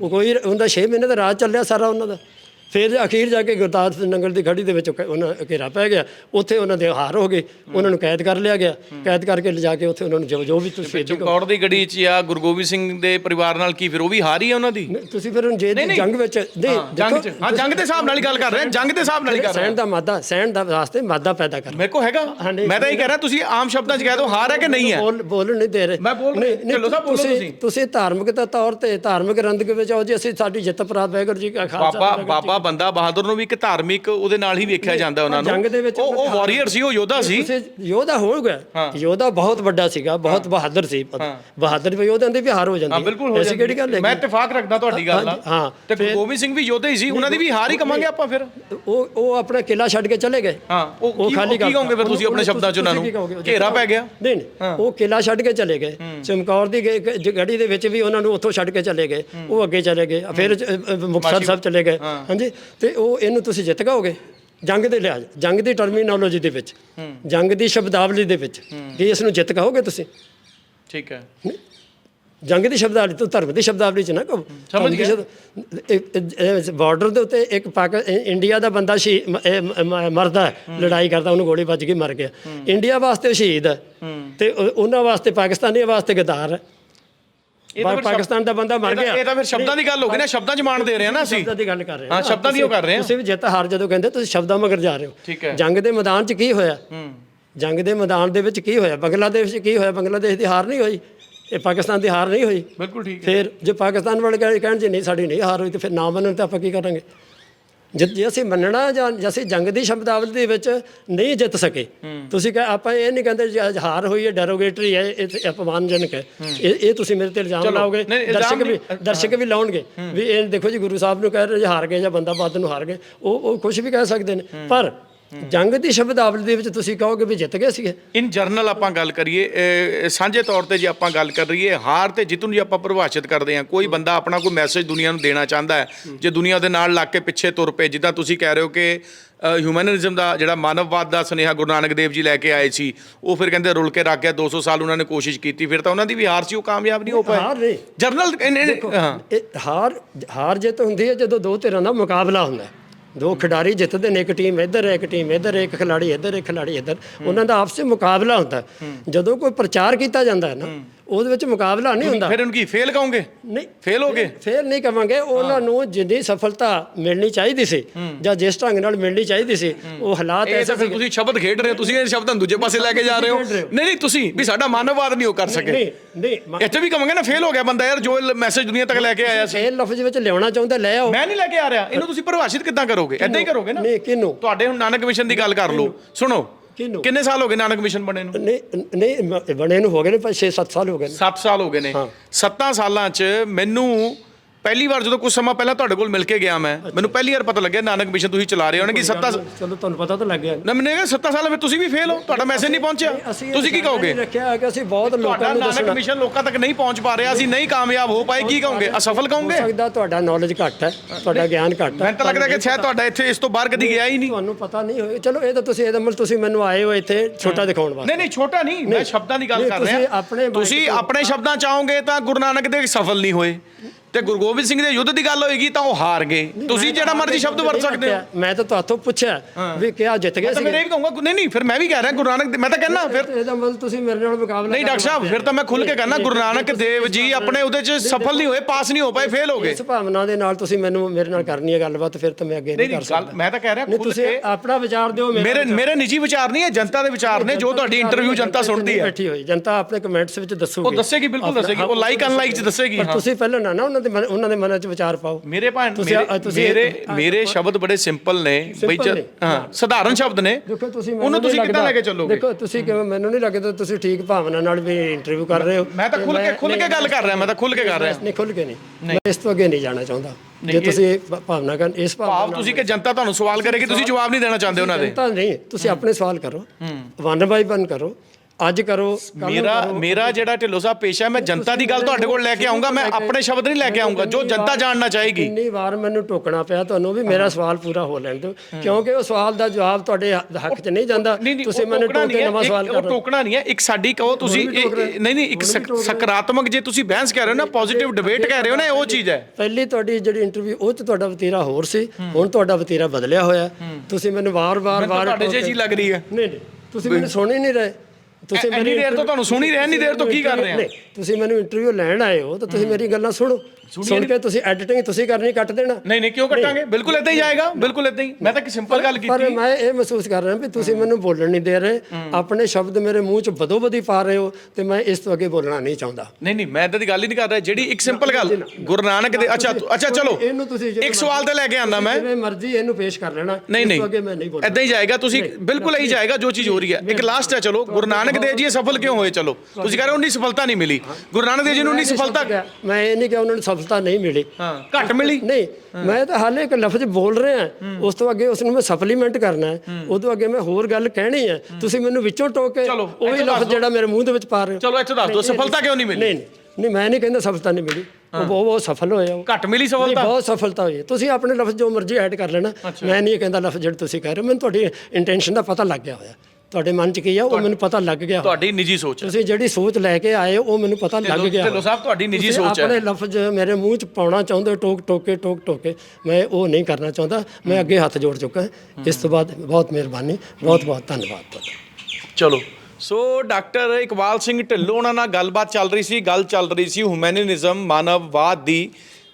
Speaker 1: ਉਹ ਕੋਈ ਉਹਦਾ 6 ਮਹੀਨੇ ਦਾ ਰਾਜ ਚੱਲਿਆ ਸਾਰਾ ਉਹਨਾਂ ਦਾ। ਫਿਰ ਅਖੀਰ ਜਾ ਕੇ ਗੁਰਦਾਸ ਨਗਰ ਦੀ ਘੜੀ ਦੇ ਵਿੱਚ ਉਹਨਾਂ ਘੇਰਾ ਪੈ ਗਿਆ। ਉੱਥੇ ਉਹਨਾਂ ਦੇ ਹਾਰ ਹੋ ਗਏ। ਉਹਨਾਂ ਨੂੰ ਕੈਦ ਕਰ ਲਿਆ ਗਿਆ। ਕੈਦ ਕਰਕੇ ਲਿਜਾ ਕੇ ਉੱਥੇ ਉਹਨਾਂ ਨੂੰ ਜੋ ਜੋ ਵੀ ਤੁਸੀਂ
Speaker 2: ਚਮਕੌਰ ਦੀ ਗੜੀ 'ਚ ਆ ਗੁਰੂ ਗੋਬਿੰਦ ਸਿੰਘ ਦੇ ਪਰਿਵਾਰ ਨਾਲ ਕੀ ਫਿਰ ਉਹ ਵੀ ਹਾਰੀ ਹੈ ਉਹਨਾਂ ਦੀ?
Speaker 1: ਤੁਸੀਂ ਫਿਰ ਹੁਣ ਜੇ ਜੰਗ ਵਿੱਚ ਨਹੀਂ
Speaker 2: ਜੰਗ 'ਚ। ਹਾਂ ਜੰਗ ਦੇ ਹਿਸਾਬ ਨਾਲ ਹੀ ਗੱਲ ਕਰ ਰਹੇ ਜੰਗ ਦੇ ਹਿਸਾਬ ਨਾਲ ਹੀ ਕਰ ਰਹੇ
Speaker 1: ਸਹਿਣ ਦਾ ਮਾਦਾ ਸਹਿਣ ਦਾ ਵਾਸਤੇ ਮਾਦਾ ਪੈਦਾ ਕਰ
Speaker 2: ਮੇਰੇ ਕੋ ਹੈਗਾ। ਮੈਂ ਤਾਂ ਇਹ ਕਹਿ ਰਿਹਾ ਤੁਸੀਂ ਆਮ ਸ਼ਬਦਾਂ 'ਚ ਕਹਿ ਦਿਓ ਹਾਰ ਹੈ ਕਿ ਨਹੀਂ ਹੈ?
Speaker 1: ਬੋਲ ਨਹੀਂ ਦੇ ਰਹੇ।
Speaker 2: ਮੈਂ ਬੋਲ ਢਿੱਲੋਂ ਸਾਹਿਬ ਬੋਲੋ
Speaker 1: ਤੁਸੀਂ
Speaker 2: ਤੁਸੀਂ।
Speaker 1: ਧਾਰਮਿਕਤਾ ਤੌਰ ਤੇ ਧਾਰਮਿਕ ਰੰਗ ਵਿੱਚ ਆਓ ਜੀ ਅਸੀਂ ਸਾਡੀ ਜਿੱਤ ਪ੍ਰਾਪਤ ਵਾਹਿਗੁਰੂ ਜੀ ਕਾ ਖਾਲਸਾ
Speaker 2: ਬਾਬਾ ਬਾਬਾ ਬੰਦਾ ਬਹਾਦਰ ਨੂੰ ਵੀ ਇੱਕ ਧਾਰਮਿਕ ਉਹਦੇ ਨਾਲ ਹੀ ਵੇਖਿਆ ਜਾਂਦਾ ਉਹਨਾਂ ਨੂੰ।
Speaker 1: ਜੰਗ ਦੇ ਵਿੱਚ
Speaker 2: ਉਹ ਉਹ ਵਾਰੀਅਰ ਸੀ ਉਹ ਯੋਧਾ ਸੀ।
Speaker 1: ਤੁਸੀਂ ਯੋਧਾ ਹੋਊਗਾ। ਯੋਧਾ ਬਹੁਤ ਵੱਡਾ ਸੀਗਾ ਬਹੁਤ ਬਹਾਦਰ ਸੀ। ਬਹਾਦਰ ਵੀ ਯੋਧਿਆਂ ਦੇ ਵੀ ਹਾਰ ਹੋ ਜਾਂਦੀ
Speaker 2: ਹਾਂ ਬਿਲਕੁਲ ਹੋ
Speaker 1: ਐਸੀ ਕਿਹੜੀ ਗੱਲ
Speaker 2: ਜਾਂਦੀ
Speaker 1: ਹੈ
Speaker 2: ਮੈਂ ਇਤਫਾਕ ਰੱਖਦਾ ਤੁਹਾਡੀ ਗੱਲ ਨਾਲ
Speaker 1: ਹਾਂ,
Speaker 2: ਤੇ ਗੋਬਿੰਦ ਸਿੰਘ ਵੀ ਯੋਧਾ ਹੀ ਸੀ ਉਹਨਾਂ ਦੀ ਵੀ ਹਾਰ ਹੀ ਕਮਾਂਗੇ ਆਪਾਂ ਫਿਰ।
Speaker 1: ਉਹ ਉਹ ਆਪਣਾ ਕਿਲਾ ਛੱਡ ਕੇ ਚਲੇ ਗਏ।
Speaker 2: ਹਾਂ ਉਹ ਉਹ ਕੀ ਕਹੋਗੇ ਫਿਰ ਤੁਸੀਂ ਆਪਣੇ ਸ਼ਬਦਾਂ 'ਚ ਉਹਨਾਂ ਨੂੰ? ਘੇਰਾ ਪੈ ਗਿਆ?
Speaker 1: ਨਹੀਂ ਨਹੀਂ ਉਹ ਕਿਲਾ ਛੱਡ ਕੇ ਚਲੇ ਗਏ। ਚਮਕੌਰ ਦੀ ਗੜੀ ਦੇ ਵਿੱਚ ਵੀ ਉਹਨਾਂ ਨੂੰ ਉੱਥੋਂ ਛੱਡ ਕੇ ਚਲੇ ਗਏ। ਉਹ ਅੱਗੇ ਚਲੇ ਗਏ। ਫਿਰ ਮੁਕਤਸਰ ਸਾਹਿਬ ਚਲੇ ਗਏ। ਹਾਂਜੀ? ਤੇ ਉਹ ਇਹਨੂੰ ਤੁਸੀਂ ਜਿੱਤ ਗਾਓਗੇ। ਜੰਗ ਦੇ ਲਿਹਾਜ਼ ਜੰਗ ਦੀ ਟਰਮੀਨੋਲੋਜੀ ਦੇ ਵਿੱਚ ਜੰਗ ਦੀ ਸ਼ਬਦਾਵਲੀ ਦੇ ਵਿੱਚ ਕੀ ਇਸ ਨੂੰ ਜਿੱਤ ਕਹੋਗੇ ਤੁਸੀਂ?
Speaker 2: ਠੀਕ ਹੈ।
Speaker 1: ਜੰਗ ਦੀ ਸ਼ਬਦਾਵਲੀ ਤੋਂ ਧਰਮ ਦੀ ਸ਼ਬਦਾਵਲੀ ਚ ਨਾ ਕਹੋ।
Speaker 2: ਸਮਝ ਗਿਆ।
Speaker 1: ਬਾਰਡਰ ਦੇ ਉੱਤੇ ਇੱਕ ਪਾਕ ਇੰਡੀਆ ਦਾ ਬੰਦਾ ਸ਼ਹੀ ਮ- ਇਹ ਮ- ਮ- ਮਰਦਾ ਲੜਾਈ ਕਰਦਾ ਉਹਨੂੰ ਗੋਲੀ ਵੱਜ ਕੇ ਮਰ ਗਿਆ। ਇੰਡੀਆ ਵਾਸਤੇ ਸ਼ਹੀਦ ਹੈ। ਤੇ ਉਹ- ਉਹਨਾਂ ਵਾਸਤੇ ਪਾਕਿਸਤਾਨੀਆਂ ਵਾਸਤੇ ਗਦਾਰ ਹੈ।
Speaker 2: ਇਹ ਤਾਂ
Speaker 1: ਪਾਕਿਸਤਾਨ ਦਾ ਬੰਦਾ ਮਰ ਗਿਆ।
Speaker 2: ਇਹ ਤਾਂ ਫਿਰ ਸ਼ਬਦਾਂ ਦੀ ਗੱਲ ਹੋ ਗਈ ਨਾ ਸ਼ਬਦਾਂ 'ਚ ਮਾਣ ਦੇ ਰਹੇ ਆ ਨਾ ਅਸੀਂ।
Speaker 1: ਸ਼ਬਦਾਂ ਦੀ ਗੱਲ ਕਰ ਰਹੇ
Speaker 2: ਹਾਂ, ਸ਼ਬਦਾਂ ਦੀ ਉਹ ਕਰ ਰਹੇ ਹਾਂ।
Speaker 1: ਤੁਸੀਂ ਵੀ ਜਿੱਤ ਹਾਰ ਜਦੋਂ ਕਹਿੰਦੇ ਤੁਸੀਂ ਸ਼ਬਦਾਂ ਮਗਰ ਜਾ ਰਹੇ ਹੋ।
Speaker 2: ਹੈ।
Speaker 1: ਜੰਗ ਦੇ ਮੈਦਾਨ 'ਚ ਕੀ ਹੋਇਆ?
Speaker 2: ਹੂੰ।
Speaker 1: ਜੰਗ ਦੇ ਮੈਦਾਨ ਦੇ ਵਿੱਚ ਕੀ ਹੋਇਆ? ਬੰਗਲਾਦੇਸ਼ 'ਚ ਕੀ ਹੋਇਆ? ਬੰਗਲਾਦੇਸ਼ ਦੀ ਹਾਰ ਨਹੀਂ ਹੋਈ? ਇਹ ਪਾਕਿਸਤਾਨ ਦੀ ਹਾਰ ਨਹੀਂ ਹੋਈ?
Speaker 2: ਬਿਲਕੁਲ ਠੀਕ
Speaker 1: ਫਿਰ ਜੇ ਪਾਕਿਸਤਾਨ ਵਾਲੇ ਕਹਿ- ਕਹਿਣ ਜੀ ਨਹੀਂ ਸਾਡੀ ਨਹੀਂ ਹਾਰ ਹੋਈ ਤੇ ਫਿਰ ਨਾ ਮੰਨਣ ਤਾਂ ਆਪਾਂ ਕੀ ਕਰਾਂਗੇ? ਜੇ ਜੇ ਅਸੀਂ ਮੰਨਣਾ ਜਾਂ ਜੇ ਅਸੀਂ ਜੰਗ ਦੀ ਸ਼ਬਦਾਵਲੀ ਦੇ ਵਿੱਚ ਨਹੀਂ ਜਿੱਤ ਸਕੇ ਤੁਸੀਂ ਕਹ ਆਪਾਂ ਇਹ ਨਹੀਂ ਕਹਿੰਦੇ ਜੇ ਹਾਰ ਹੋਈ ਹੈ ਡੈਰੋਗੇਟਰੀ ਹੈ ਇਹ ਅਪਮਾਨਜਨਕ ਹੈ। ਇਹ ਇਹ ਤੁਸੀਂ ਮੇਰੇ ਤੇ ਇਲਜ਼ਾਮ ਲਾਓਗੇ ਦਰਸ਼ਕ ਵੀ ਦਰਸ਼ਕ ਵੀ ਲਾਉਣਗੇ ਵੀ ਇਹ ਦੇਖੋ ਜੀ ਗੁਰੂ ਸਾਹਿਬ ਨੂੰ ਕਹਿ ਰਹੇ ਜੇ ਹਾਰ ਗਏ ਜਾਂ ਬੰਦਾ ਬਾਦ ਨੂੰ ਹਾਰ ਗਏ ਉਹ ਉਹ ਕੁਝ ਵੀ ਕਹਿ ਸਕਦੇ ਨੇ। ਪਰ ਜੰਗ ਦੀ ਸ਼ਬਦਾਵਲੀ ਦੇ ਵਿੱਚ ਤੁਸੀਂ ਕਹੋਗੇ ਵੀ ਜਿੱਤ ਗਏ ਸੀਗੇ।
Speaker 2: ਇਨ ਜਰਨਲ ਆਪਾਂ ਗੱਲ ਕਰੀਏ ਸਾਂਝੇ ਤੌਰ ਤੇ ਜੇ ਆਪਾਂ ਗੱਲ ਕਰ ਰਹੀਏ ਹਾਰ ਤੇ ਜਿੱਤ ਨੂੰ ਜੇ ਆਪਾਂ ਪਰਿਭਾਸ਼ਿਤ ਕਰਦੇ ਹਾਂ ਕੋਈ ਬੰਦਾ ਆਪਣਾ ਕੋਈ ਮੈਸੇਜ ਦੁਨੀਆ ਨੂੰ ਦੇਣਾ ਚਾਹੁੰਦਾ ਹੈ ਜੇ ਦੁਨੀਆ ਦੇ ਨਾਲ ਲੱਗ ਕੇ ਪਿੱਛੇ ਤੁਰ ਪਏ ਜਿੱਦਾਂ ਤੁਸੀਂ ਕਹਿ ਰਹੇ ਹੋ ਕਿ ਹਿਊਮਨਿਜ਼ਮ ਦਾ ਜਿਹੜਾ ਮਾਨਵਵਾਦ ਦਾ ਸੁਨੇਹਾ ਗੁਰੂ ਨਾਨਕ ਦੇਵ ਜੀ ਲੈ ਕੇ ਆਏ ਸੀ ਉਹ ਫਿਰ ਕਹਿੰਦੇ ਰੁਲ ਕੇ ਰੱਖ ਗਿਆ 200 ਸਾਲ ਉਹਨਾਂ ਨੇ ਕੋਸ਼ਿਸ਼ ਕੀਤੀ ਫਿਰ ਤਾਂ ਉਹਨਾਂ ਦੀ ਵੀ ਹਾਰ ਸੀ ਉਹ ਕਾਮਯਾਬ ਨਹੀਂ ਹੋ ਪਾਏ।
Speaker 1: ਹਾਰ ਨਹੀਂ।
Speaker 2: ਜਰਨਲ ਹਾਂ।
Speaker 1: ਇਹ ਹਾਰ ਹਾਰ ਜਿੱਤ ਹੁੰਦੀ ਹੈ ਜਦੋਂ ਦੋ ਧਿਰਾਂ ਦਾ ਮੁਕਾਬਲਾ ਹੁੰਦਾ ਹੈ। ਦੋ ਖਿਡਾਰੀ ਜਿੱਤਦੇ ਨੇ ਇੱਕ ਟੀਮ ਇੱਧਰ ਹੈ ਇੱਕ ਟੀਮ ਇੱਧਰ ਹੈ, ਇੱਕ ਖਿਡਾਰੀ ਇੱਧਰ ਇੱਕ ਖਿਡਾਰੀ ਇੱਧਰ। ਉਹਨਾਂ ਦਾ ਆਪਸ ਮੁਕਾਬਲਾ ਹੁੰਦਾ। ਜਦੋਂ ਕੋਈ ਪ੍ਰਚਾਰ ਕੀਤਾ ਜਾਂਦਾ ਹੈ ਨਾ ਉਹਦੇ ਵਿੱਚ ਮੁਕਾਬਲਾ ਨਹੀਂ ਹੁੰਦਾ।
Speaker 2: ਫਿਰ ਉਹਨੂੰ ਕੀ ਫੇਲ ਕਹੋਗੇ?
Speaker 1: ਨਹੀਂ।
Speaker 2: ਫੇਲ ਹੋ ਗਏ
Speaker 1: ਫੇਰ ਨਹੀਂ ਕਵਾਂਗੇ। ਉਹਨਾਂ ਨੂੰ ਜਿੰਨੀ ਸਫਲਤਾ ਮਿਲਣੀ ਚਾਹੀਦੀ ਸੀ ਜਾਂ ਜਿਸ ਢੰਗ ਨਾਲ ਮਿਲਣੀ ਚਾਹੀਦੀ ਸੀ ਉਹ ਹਾਲਾਤ ਐਸੇ
Speaker 2: ਫਿਰ ਤੁਸੀਂ ਸ਼ਬਦ ਖੇਡ ਰਹੇ ਹੋ ਤੁਸੀਂ ਇਹ ਸ਼ਬਦਾਂ ਨੂੰ ਦੂਜੇ ਪਾਸੇ ਲੈ ਕੇ ਜਾ ਰਹੇ ਹੋ। ਨਹੀਂ ਨਹੀਂ ਤੁਸੀਂ ਵੀ ਸਾਡਾ ਮਾਨਵਵਾਦ ਨਹੀਂ ਉਹ ਕਰ ਸਕੇ।
Speaker 1: ਨਹੀਂ ਨਹੀਂ
Speaker 2: ਇੱਥੇ ਵੀ ਕਹਾਂਗੇ ਨਾ ਫੇਲ ਹੋ ਗਿਆ ਬੰਦਾ ਯਾਰ ਜੋ ਮੈਸੇਜ ਦੁਨੀਆ ਤੱਕ ਲੈ ਕੇ ਆਇਆ ਸੀ।
Speaker 1: ਇਹ ਲਫ਼ਜ਼ ਵਿੱਚ ਲਿਆਉਣਾ ਚਾਹੁੰਦਾ ਲੈ ਆਓ।
Speaker 2: ਮੈਂ ਨਹੀਂ ਲੈ ਕੇ ਆ ਰਿਹਾ। ਇਹਨੂੰ ਤੁਸੀਂ ਪਰਿਭਾਸ਼ਿਤ ਕਿੱਦਾਂ ਕਰੋਗੇ? ਐਦਾਂ ਹੀ ਕਰੋਗੇ ਨਾ।
Speaker 1: ਨਹੀਂ ਕਿਨੂੰ
Speaker 2: ਤੁਹਾਡੇ ਹੁਣ ਨਾਨਕ ਮਿਸ਼ਨ ਦੀ ਗੱਲ ਕਰ ਲਓ। ਸੁਣੋ
Speaker 1: ਕਿਹਨੂੰ?
Speaker 2: ਕਿੰਨੇ ਸਾਲ ਹੋ ਗਏ ਨਾਨਕ ਮਿਸ਼ਨ ਬਣੇ ਨੂੰ?
Speaker 1: ਨਹੀਂ ਨਹੀਂ ਬਣੇ ਨੂੰ ਹੋ ਗਏ ਨੇ 6-7 ਸਾਲ ਹੋ ਗਏ ਨੇ।
Speaker 2: 7 ਸਾਲ ਹੋ ਗਏ ਨੇ। 7 ਸਾਲਾਂ 'ਚ ਮੈਨੂੰ ਪਹਿਲੀ ਵਾਰ ਜਦੋਂ ਕੁਝ ਸਮਾਂ ਪਹਿਲਾਂ ਤੁਹਾਡੇ ਕੋਲ ਮਿਲ ਕੇ ਗਿਆ ਮੈਂ ਮੈਨੂੰ ਪਹਿਲੀ ਵਾਰ ਪਤਾ ਲੱਗਿਆ ਨਾਨਕ ਮਿਸ਼ਨ ਤੁਸੀਂ ਚਲਾ ਰਹੇ ਹੋ ਨਾ ਕਿ 7
Speaker 1: ਚਲੋ ਤੁਹਾਨੂੰ ਪਤਾ ਤਾਂ ਲੱਗ ਗਿਆ
Speaker 2: ਨਾ ਮੈਨੂੰ ਇਹ 7 ਸਾਲ ਵਿੱਚ ਤੁਸੀਂ ਵੀ ਫੇਲ ਹੋ ਤੁਹਾਡਾ ਮੈਸੇਜ ਨਹੀਂ ਪਹੁੰਚਿਆ। ਤੁਸੀਂ ਕੀ ਕਹੋਗੇ?
Speaker 1: ਰੱਖਿਆ ਕਿ ਅਸੀਂ ਬਹੁਤ
Speaker 2: ਤੁਹਾਡਾ
Speaker 1: ਲੋਕਾਂ ਨੂੰ
Speaker 2: ਨਾਨਕ ਮਿਸ਼ਨ ਲੋਕਾਂ ਤੱਕ ਨਹੀਂ ਪਹੁੰਚ ਪਾ ਰਿਹਾ ਅਸੀਂ ਨਹੀਂ ਕਾਮਯਾਬ ਹੋ ਪਾਏ ਕੀ ਕਹੋਗੇ? ਅਸਫਲ
Speaker 1: ਹੋ
Speaker 2: ਕਹੋਗੇ
Speaker 1: ਸਕਦਾ ਤੁਹਾਡਾ ਨੌਲੇਜ ਘੱਟ ਹੈ ਤੁਹਾਡਾ ਗਿਆਨ ਘੱਟ ਹੈ
Speaker 2: ਮੈਨੂੰ ਤਾਂ ਲੱਗਦਾ ਕਿ ਸ਼ਾਇਦ ਤੁਹਾਡਾ ਇੱਥੇ ਇਸ ਤੋਂ ਬਾਹਰ ਕਦੀ ਗਿਆ ਹੀ ਨਹੀਂ।
Speaker 1: ਤੁਹਾਨੂੰ ਪਤਾ ਨਹੀਂ ਹੋਏ। ਚਲੋ ਇਹ ਤਾਂ ਤੁਸੀਂ ਇਹਦਾ ਮਤਲਬ ਤੁਸੀਂ ਮੈਨੂੰ ਆਏ ਹੋ ਇੱਥੇ ਛੋਟਾ ਦਿਖਾਉਣ ਵਾਸਤੇ।
Speaker 2: ਨਹੀਂ ਨਹੀਂ ਛੋਟਾ ਨਹੀਂ ਮੈਂ ਸ਼ਬਦਾਂ ਦੀ ਗੱਲ ਕਰ
Speaker 1: ਤੁਸੀਂ
Speaker 2: ਰਿਹਾ ਤੁਸੀਂ ਆਪਣੇ ਸ਼ਬਦਾਂ ਚਾਹੋਗੇ ਤਾਂ ਗੁਰੂ ਨਾਨਕ ਦੇ ਸਫਲ ਨਹੀਂ ਹੋਏ। ਤੇ ਗੁਰੂ ਗੋਬਿੰਦ ਸਿੰਘ ਦੇ ਯੁੱਧ ਦੀ ਗੱਲ ਹੋਏਗੀ ਤਾਂ ਉਹ ਹਾਰ ਗਏ ਤੁਸੀਂ ਜਿਹੜਾ ਮਰਜ਼ੀ ਸ਼ਬਦ ਵਰਤ ਸਕਦੇ ਹੋ।
Speaker 1: ਮੈਂ ਤਾਂ ਤੁਹਾਤੋਂ ਪੁੱਛਿਆ ਵੀ ਕਿਹਾ ਜਿੱਤ ਗਏ ਸੀ
Speaker 2: ਇਹ ਵੀ ਕਹੂੰਗਾ ਨਹੀਂ ਨਹੀਂ ਫਿਰ ਮੈਂ ਵੀ ਕਹਿ ਰਿਹਾ ਗੁਰੂ ਨਾਨਕ ਮੈਂ ਤਾਂ ਕਹਿੰਦਾ ਫਿਰ
Speaker 1: ਇਹਦਾ ਮਤਲਬ ਤੁਸੀਂ ਮੇਰੇ ਨਾਲ ਮੁਕਾਬਲਾ
Speaker 2: ਨਹੀਂ ਡਾਕਟਰ ਸਾਹਿਬ ਫਿਰ ਤਾਂ ਮੈਂ ਖੁੱਲ ਕੇ ਕਹਿੰਦਾ ਗੁਰੂ ਨਾਨਕ ਦੇਵ ਜੀ ਆਪਣੇ ਉਹਦੇ 'ਚ ਸਫਲ ਨਹੀਂ ਹੋਏ ਪਾਸ ਨਹੀਂ ਹੋ ਪਾਏ ਫੇਲ ਹੋ ਗਏ।
Speaker 1: ਇਸ ਭਾਵਨਾ ਦੇ ਨਾਲ ਤੁਸੀਂ ਮੈਨੂੰ ਮੇਰੇ ਨਾਲ ਕਰਨੀ ਹੈ ਗੱਲਬਾਤ ਫਿਰ ਤਾਂ ਮੈਂ ਅੱਗੇ
Speaker 2: ਨਹੀਂ
Speaker 1: ਕਰ ਸਕਦਾ।
Speaker 2: ਮੈਂ ਤਾਂ ਕਹਿ ਰਿਹਾ ਖੁੱਲ
Speaker 1: ਤੁਸੀਂ
Speaker 2: ਕੇ
Speaker 1: ਆਪਣਾ ਵਿਚਾਰ ਦਿਓ ਮੇਰਾ
Speaker 2: ਮੇਰੇ ਮੇਰੇ ਨਿੱਜੀ ਵਿਚਾਰ ਨਹੀਂ ਹੈ ਜਨਤਾ ਦੇ ਵਿਚਾਰ ਨੇ ਜੋ ਤੁਹਾਡੀ ਇੰਟਰਵਿਊ ਜਨਤਾ ਸੁਣਦੀ ਹੈ।
Speaker 1: ਬੈਠੀ ਹੋਈ ਜਨਤਾ ਆਪਣੇ ਕਮੈਂਟਸ ਵਿੱਚ ਦੱਸੂਗੀ।
Speaker 2: ਉਹ ਦੱਸੇਗੀ ਬਿਲਕੁਲ ਦੱਸੇਗੀ ਉਹ ਲਾਈਕ ਅਨਲਾਈਕ 'ਚ ਦੱਸੇਗੀ
Speaker 1: ਪਰ ਤੁਸੀਂ ਪਹਿਲਾਂ ਨਾ ਨਾ ਉਹਨਾਂ ਦੇ ਮਨ- ਉਹਨਾਂ ਦੇ ਮਨ 'ਚ ਵਿਚਾਰ ਪਾਓ।
Speaker 2: ਮੇਰੇ ਭਾਣ
Speaker 1: ਤੁਸੀਂ-
Speaker 2: ਮੇਰੇ
Speaker 1: ਤੁਸੀਂ-
Speaker 2: ਮੇਰੇ ਮੇਰੇ ਸ਼ਬਦ ਬੜੇ ਸਿੰਪਲ ਨੇ। ਬਈ
Speaker 1: ਨੇ।
Speaker 2: ਹਾਂ ਸਧਾਰਨ ਸ਼ਬਦ ਨੇ।
Speaker 1: ਦੇਖੋ ਤੁਸੀਂ
Speaker 2: ਉਹਨੂੰ
Speaker 1: ਨਹੀਂ
Speaker 2: ਤੁਸੀਂ ਕਿੱਦਾਂ
Speaker 1: ਲੱਗਦਾ-
Speaker 2: ਲੈ ਕੇ ਚੱਲੋਗੇ?
Speaker 1: ਦੇਖੋ ਤੁਸੀਂ ਕਿਵੇਂ ਮੈਨੂੰ ਨਹੀਂ ਲੱਗਦਾ ਤੁਸੀਂ ਠੀਕ ਭਾਵਨਾ ਨਾਲ ਵੀ ਇੰਟਰਵਿਊ ਕਰ ਰਹੇ ਹੋ।
Speaker 2: ਮੈਂ ਤਾਂ ਖੁੱਲ ਕੇ ਖੁੱਲ ਕੇ ਗੱਲ ਕਰ ਰਿਹਾ ਮੈਂ ਤਾਂ ਖੁੱਲ ਕੇ ਕਰ ਰਿਹਾ।
Speaker 1: ਨਹੀਂ ਖੁੱਲ ਕੇ ਨਹੀਂ। ਮੈਂ ਇਸ ਤੋਂ ਅੱਗੇ ਨਹੀਂ ਜਾਣਾ ਚਾਹੁੰਦਾ। ਜੇ ਤੁਸੀਂ ਭ- ਭਾਵਨਾ ਕਰ ਇਸ ਭਾਵਨਾ
Speaker 2: ਭਾਵ ਤੁਸੀਂ ਕਿ ਜਨਤਾ ਤੁਹਾਨੂੰ ਸਵਾਲ ਕਰੇਗੀ ਤੁਸੀਂ ਜਵਾਬ ਨਹੀਂ ਦੇਣਾ ਚਾਹੁੰਦੇ ਉਹਨਾਂ ਦੇ?
Speaker 1: ਜਨਤਾ ਨਹੀਂ ਤੁਸੀਂ ਆਪਣੇ ਸਵਾਲ ਕਰੋ। ਵਨ ਬਾਈ ਵਨ ਕਰੋ। ਅੱਜ ਕਰੋ ਕੱਲ੍ਹ ਨੂੰ
Speaker 2: ਮੇਰਾ
Speaker 1: ਕਰੋ।
Speaker 2: ਮੇਰਾ ਜਿਹੜਾ ਢਿੱਲੋਂ ਸਾਹਿਬ ਪੇਸ਼ਾ ਹੈ ਮੈਂ ਜਨਤਾ ਦੀ ਗੱਲ ਤੁਹਾਡੇ ਕੋਲ ਲੈ ਕੇ ਆਉਂਗਾ ਮੈਂ ਆਪਣੇ ਸ਼ਬਦ ਨਹੀਂ ਲੈ ਕੇ ਆਉਂਗਾ ਜੋ ਜਨਤਾ ਜਾਣਨਾ ਚਾਹੇਗੀ।
Speaker 1: ਇੰਨੀ ਵਾਰ ਮੈਨੂੰ ਟੋਕਣਾ ਪਿਆ ਤੁਹਾਨੂੰ ਵੀ ਮੇਰਾ ਸਵਾਲ ਪੂਰਾ ਹੋ ਲੈਣ ਦਿਓ ਕਿਉਂਕਿ ਉਹ ਸਵਾਲ ਦਾ ਜਵਾਬ ਤੁਹਾਡੇ ਹ- ਹੱਕ 'ਚ ਨਹੀਂ ਜਾਂਦਾ।
Speaker 2: ਨਹੀਂ ਨਹੀਂ
Speaker 1: ਤੁਸੀਂ ਮੈਨੂੰ ਟੋਕ ਕੇ ਨਵਾਂ ਸਵਾਲ ਕਰ
Speaker 2: ਟੋਕਣਾ ਨਹੀਂ ਹੈ ਇੱਕ ਸਾਡੀ ਕਹੋ ਤੁਸੀਂ ਨਹੀਂ ਨਹੀਂ ਇੱਕ ਸਕ- ਸਕਾਰਾਤਮਕ ਜੇ ਤੁਸੀਂ ਬਹਿਸ ਕਰ ਰਹੇ ਹੋ ਨਾ ਪੋਜ਼ਿਟਿਵ ਡਿਬੇਟ ਕਰ ਰਹੇ ਹੋ ਨਾ ਉਹ ਚੀਜ਼ ਹੈ।
Speaker 1: ਪਹਿਲੀ ਤੁਹਾਡੀ ਜਿਹੜੀ ਇੰਟਰਵਿਊ ਉਹ 'ਚ ਤੁਹਾਡਾ ਵਤੀਰਾ ਹੋਰ ਸੀ ਹੁਣ ਤੁਹਾਡਾ ਵਤੀਰਾ ਬਦਲਿਆ ਹੋਇਆ। ਤੁਸੀਂ ਮੈਨੂੰ ਵਾਰ-ਵਾਰ ਵਾਰ
Speaker 2: ਤੁਹਾਡੇ ਜੇ ਜੀ ਲੱਗ ਰਹੀ ਹੈ।
Speaker 1: ਨਹੀਂ ਨਹੀਂ ਤੁਸੀਂ ਮੈਨੂੰ ਸੁਣ ਹੀ ਨਹੀਂ ਰਹੇ। ਤੁਸੀਂ
Speaker 2: ਇੰਨੀ ਦੇਰ ਤੋਂ ਤੁਹਾਨੂੰ ਸੁਣ ਹੀ ਰਹੇ, ਇੰਨੀ ਦੇਰ ਤੋਂ ਕੀ ਕਰ ਰਹੇ ਆ?
Speaker 1: ਨਹੀਂ, ਤੁਸੀਂ ਮੈਨੂੰ ਇੰਟਰਵਿਊ ਲੈਣ ਆਏ ਹੋ ਤਾਂ ਤੁਸੀਂ ਮੇਰੀ ਗੱਲਾਂ ਸੁਣੋ। ਸੁਣ ਕੇ ਤੁਸੀਂ ਐਡੀਟਿੰਗ ਤੁਸੀਂ ਕਰਨੀ ਕੱਟ ਦੇਣਾ।
Speaker 2: ਨਹੀਂ ਨਹੀਂ ਕਿਉਂ ਕੱਟਾਂਗੇ? ਬਿਲਕੁਲ ਇਦਾਂ ਹੀ ਜਾਏਗਾ ਬਿਲਕੁਲ ਇਦਾਂ ਹੀ। ਮੈਂ ਤਾਂ ਇੱਕ ਸਿੰਪਲ ਗੱਲ
Speaker 1: ਪਰ
Speaker 2: ਕੀਤੀ।
Speaker 1: ਮੈਂ ਇਹ ਮਹਿਸੂਸ ਕਰ ਰਿਹਾ ਵੀ ਤੁਸੀਂ ਮੈਨੂੰ ਬੋਲਣ ਨਹੀਂ ਦੇ ਰਹੇ। ਆਪਣੇ ਸ਼ਬਦ ਮੇਰੇ ਮੂੰਹ 'ਚ ਬਦੋ ਬਦੀ ਪਾ ਰਹੇ ਹੋ ਤੇ ਮੈਂ ਇਸ ਤੋਂ ਅੱਗੇ ਬੋਲਣਾ ਨਹੀਂ ਚਾਹੁੰਦਾ।
Speaker 2: ਨਹੀਂ ਨਹੀਂ ਮੈਂ ਇਦਾਂ ਦੀ ਗੱਲ ਹੀ ਨਹੀਂ ਕਰ ਰਿਹਾ। ਜਿਹੜੀ ਇੱਕ ਸਿੰਪਲ ਗੱਲ ਗੁਰੂ ਨਾਨਕ ਦੇ ਅੱਛਾ ਅੱਛਾ ਚਲੋ।
Speaker 1: ਇਹਨੂੰ ਤੁਸੀਂ
Speaker 2: ਇੱਕ ਸਵਾਲ ਤੇ ਲੈ ਕੇ ਆਂਦਾ ਮੈਂ।
Speaker 1: ਜਿਵੇਂ ਮਰਜ਼ੀ ਇਹਨੂੰ ਪੇਸ਼ ਕਰ ਲੈਣਾ।
Speaker 2: ਨਹੀਂ
Speaker 1: ਇਸ ਤੋਂ ਅੱਗੇ ਮੈਂ
Speaker 2: ਨਹੀਂ
Speaker 1: ਨਹੀਂ ਬੋਲਣਾ।
Speaker 2: ਇਦਾਂ ਹੀ ਜਾਏਗਾ ਤੁਸੀਂ ਬਿਲਕੁਲ ਇਹੀ ਜਾਏਗਾ ਜੋ ਚੀਜ਼ ਹੋ ਰਹੀ ਹੈ। ਇੱਕ ਲਾਸਟ ਹੈ ਚਲੋ ਗੁਰੂ ਨਾਨਕ ਦੇਵ ਜੀ ਸਫਲ ਕਿਉਂ ਹੋਏ? ਚਲੋ ਤੁਸੀਂ ਕਹ ਰਹੇ ਹੋ ਉਨੀ ਸਫਲਤਾ ਨਹੀਂ ਮਿਲੀ। ਗੁਰੂ ਨਾਨਕ ਦੇਵ ਜੀ ਨੂੰ ਉਨੀ ਸਫਲਤਾ
Speaker 1: ਮੈਂ ਇਹ ਨਹੀਂ ਕਿ ਉਹਨਾਂ ਨੂੰ ਸਫਲਤਾ ਨਹੀਂ ਮਿਲੀ।
Speaker 2: ਹਾਂ ਘੱਟ ਮਿਲੀ?
Speaker 1: ਨਹੀਂ ਮੈਂ ਤਾਂ ਹਾਲੇ ਇੱਕ ਲਫ਼ਜ਼ ਬੋਲ ਰਿਹਾ ਉਸ ਤੋਂ ਅੱਗੇ ਉਸ ਨੂੰ ਮੈਂ ਸਪਲੀਮੈਂਟ ਕਰਨਾ ਹੈ। ਉਦੋਂ ਅੱਗੇ ਮੈਂ ਹੋਰ ਗੱਲ ਕਹਿਣੀ ਹੈ। ਤੁਸੀਂ ਮੈਨੂੰ ਵਿੱਚੋਂ ਟੋਕ ਕੇ ਉਹੀ ਲਫ਼ਜ਼ ਜਿਹੜਾ ਮੇਰੇ ਮੂੰਹ ਦੇ ਵਿੱਚ ਪਾ ਰਹੇ ਹੋ।
Speaker 2: ਚਲੋ ਇੱਥੇ ਦੱਸ ਦਿਓ। ਸਫਲਤਾ ਕਿਉਂ ਨਹੀਂ ਮਿਲੀ?
Speaker 1: ਨਹੀਂ ਨਹੀਂ ਮੈਂ ਨਹੀਂ ਕਹਿੰਦਾ ਸਫਲਤਾ ਨਹੀਂ ਮਿਲੀ। ਉਹ ਬਹੁਤ ਬਹੁਤ ਸਫਲ ਹੋਇਆ। ਉਹ
Speaker 2: ਘੱਟ ਮਿਲੀ ਸਫਲਤਾ?
Speaker 1: ਬਹੁਤ ਸਫਲਤਾ ਹੋਈ। ਤੁਸੀਂ ਆਪਣੇ ਲਫ਼ਜ਼ ਜੋ ਮਰਜ਼ੀ ਐਡ ਕਰ ਲੈਣਾ। ਮੈਂ ਨਹੀਂ ਇਹ ਕਹਿੰਦਾ ਲਫ਼ਜ਼ ਜਿਹੜਾ ਤੁਸੀਂ ਕਹਿ ਰਹੇ ਮੈਨੂੰ ਤੁਹਾਡੀ ਇੰਟੈਂਸ਼ਨ ਦਾ ਪਤਾ ਲੱਗ ਗਿਆ ਹੋਇਆ। ਤੁਹਾਡੇ ਮਨ 'ਚ ਕੀ ਆ? ਉਹ ਮੈਨੂੰ ਪਤਾ ਲੱਗ ਗਿਆ।
Speaker 2: ਤੁਹਾਡੀ ਨਿੱਜੀ ਸੋਚ ਹੈ
Speaker 1: ਤੁਸੀਂ ਜਿਹੜੀ ਸੋਚ ਲੈ ਕੇ ਆਏ ਹੋ, ਉਹ ਮੈਨੂੰ ਪਤਾ ਲੱਗ ਗਿਆ।
Speaker 2: ਢਿੱਲੋਂ ਸਾਹਿਬ ਤੁਹਾਡੀ ਨਿੱਜੀ
Speaker 1: ਤੁਸੀਂ
Speaker 2: ਸੋਚ ਹੈ
Speaker 1: ਆਪਣੇ ਲਫ਼ਜ਼ ਮੇਰੇ ਮੂੰਹ 'ਚ ਪਾਉਣਾ ਚਾਹੁੰਦੇ ਹੋ, ਟੋਕ ਟੋਕ ਟੋਕ ਟੋਕ। ਮੈਂ ਉਹ ਨਹੀਂ ਕਰਨਾ ਚਾਹੁੰਦਾ। ਮੈਂ ਅੱਗੇ ਹੱਥ ਜੋੜ ਚੁੱਕਾ ਇਸ ਤੋਂ ਬਾਅਦ ਬਹੁਤ ਮਿਹਰਬਾਨੀ। ਬਹੁਤ ਬਹੁਤ ਧੰਨਵਾਦ ਤੁਹਾਡਾ।
Speaker 2: ਚਲੋ। ਸੋ ਡਾਕਟਰ ਇਕਬਾਲ ਸਿੰਘ ਢਿੱਲੋਂ ਉਹਨਾਂ ਨਾਲ ਗੱਲਬਾਤ ਚੱਲ ਰਹੀ ਸੀ ਗੱਲ ਚੱਲ ਰਹੀ ਸੀ ਹਿਊਮੈਨਿਜ਼ਮ ਮਾਨਵਵਾਦ ਦੀ।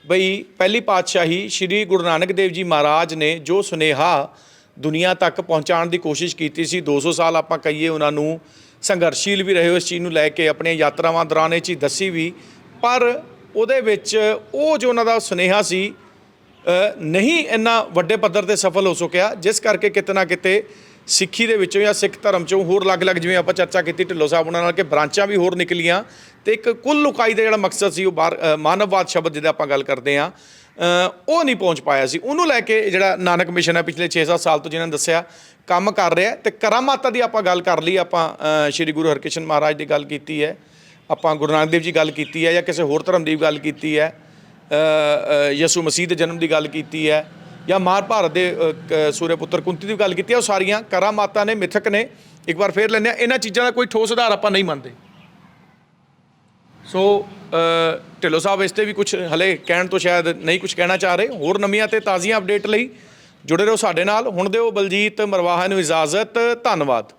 Speaker 2: ਬਈ ਪਹਿਲੀ ਪਾਤਸ਼ਾਹੀ ਸ੍ਰੀ ਗੁਰੂ ਨਾਨਕ ਦੇਵ ਜੀ ਮਹਾਰਾਜ ਨੇ ਜੋ ਸੁਨੇਹਾ ਦੁਨੀਆ ਤੱਕ ਪਹੁੰਚਾਉਣ ਦੀ ਕੋਸ਼ਿਸ਼ ਕੀਤੀ ਸੀ। 200 ਸਾਲ ਆਪਾਂ ਕਹੀਏ ਉਹਨਾਂ ਨੂੰ ਸੰਘਰਸ਼ੀਲ ਵੀ ਰਹੇ ਹੋ ਇਸ ਚੀਜ਼ ਨੂੰ ਲੈ ਕੇ, ਆਪਣੀਆਂ ਯਾਤਰਾਵਾਂ ਦੌਰਾਨ ਇਹ ਚੀਜ਼ ਦੱਸੀ ਵੀ। ਪਰ ਉਹਦੇ ਵਿੱਚ ਉਹ ਜੋ ਉਹਨਾਂ ਦਾ ਸੁਨੇਹਾ ਸੀ ਨਹੀਂ ਇੰਨਾ ਵੱਡੇ ਪੱਧਰ ਤੇ ਸਫਲ ਹੋ ਸਕਿਆ, ਜਿਸ ਕਰਕੇ ਕਿਤੇ ਨਾ ਕਿਤੇ ਸਿੱਖੀ ਦੇ ਵਿੱਚੋਂ ਜਾਂ ਸਿੱਖ ਧਰਮ ਚੋਂ ਹੋਰ ਅਲੱਗ-ਅਲੱਗ ਜਿਵੇਂ ਆਪਾਂ ਚਰਚਾ ਕੀਤੀ ਢਿੱਲੋਂ ਸਾਹਿਬ ਉਹਨਾਂ ਨਾਲ ਕਿ ਬ੍ਰਾਂਚਾਂ ਵੀ ਹੋਰ ਨਿਕਲੀਆਂ। ਤੇ ਇੱਕ ਕੁੱਲ ਲੁਕਾਈ ਦਾ ਜਿਹੜਾ ਮਕਸਦ ਸੀ ਉਹ ਬਾਹਰ ਮਾਨਵਵਾਦ ਸ਼ਬਦ ਜਿਹਦਾ ਆਪਾਂ ਗੱਲ ਕਰਦੇ ਆ ਉਹ ਨਹੀਂ ਪਹੁੰਚ ਪਾਇਆ ਸੀ। ਉਹਨੂੰ ਲੈ ਕੇ ਜਿਹੜਾ ਨਾਨਕ ਮਿਸ਼ਨ ਹੈ ਪਿਛਲੇ 6-7 ਸਾਲ ਤੋਂ ਜਿਹਨਾਂ ਨੇ ਦੱਸਿਆ ਕੰਮ ਕਰ ਰਿਹਾ ਹੈ ਤੇ ਕਰਾਮਾਤਾਂ ਦੀ ਆਪਾਂ ਗੱਲ ਕਰ ਲਈ। ਆਪਾਂ ਸ਼੍ਰੀ ਗੁਰੂ ਹਰਕ੍ਰਿਸ਼ਨ ਮਹਾਰਾਜ ਦੀ ਗੱਲ ਕੀਤੀ ਹੈ। ਆਪਾਂ ਗੁਰੂ ਨਾਨਕ ਦੇਵ ਜੀ ਗੱਲ ਕੀਤੀ ਹੈ ਜਾਂ ਕਿਸੇ ਹੋਰ ਧਰਮ ਦੀ ਗੱਲ ਕੀਤੀ ਹੈ। ਅ, ਯਿਸੂ ਮਸੀਹ ਦੇ ਜਨਮ ਦੀ ਗੱਲ ਕੀਤੀ ਹੈ ਜਾਂ ਮਹਾਭਾਰਤ ਦੇ ਕ- ਸੂਰਯ ਪੁੱਤਰ ਕੁੰਤੀ ਦੀ ਗੱਲ ਕੀਤੀ ਹੈ। ਉਹ ਸਾਰੀਆਂ ਕਰਾਮਾਤਾਂ ਨੇ ਮਿਥਕ ਨੇ। ਇੱਕ ਵਾਰ ਫੇਰ ਲੈਂਦੇ ਆ ਇਹਨਾਂ ਚੀਜ਼ਾਂ ਦਾ ਕੋਈ ਠੋਸ ਆਧਾਰ ਆਪਾਂ ਨਹੀਂ ਮੰਨਦੇ। ਸੋ ਅ, ਢਿੱਲੋਂ ਸਾਹਿਬ ਇਸ ਤੇ ਵੀ ਕੁਝ ਹਲੇ ਕਹਿਣ ਤੋਂ ਸ਼ਾਇਦ ਨਹੀਂ ਕੁਝ ਕਹਿਣਾ ਚਾਹ ਰਹੇ। ਹੋਰ ਨਵੀਆਂ ਤੇ ਤਾਜ਼ੀਆਂ ਅਪਡੇਟ ਲਈ ਜੁੜੇ ਰਹੋ ਸਾਡੇ ਨਾਲ। ਹੁਣ ਦਿਓ ਬਲਜੀਤ ਮਰਵਾਹਾ ਨੂੰ ਇਜਾਜ਼ਤ। ਧੰਨਵਾਦ।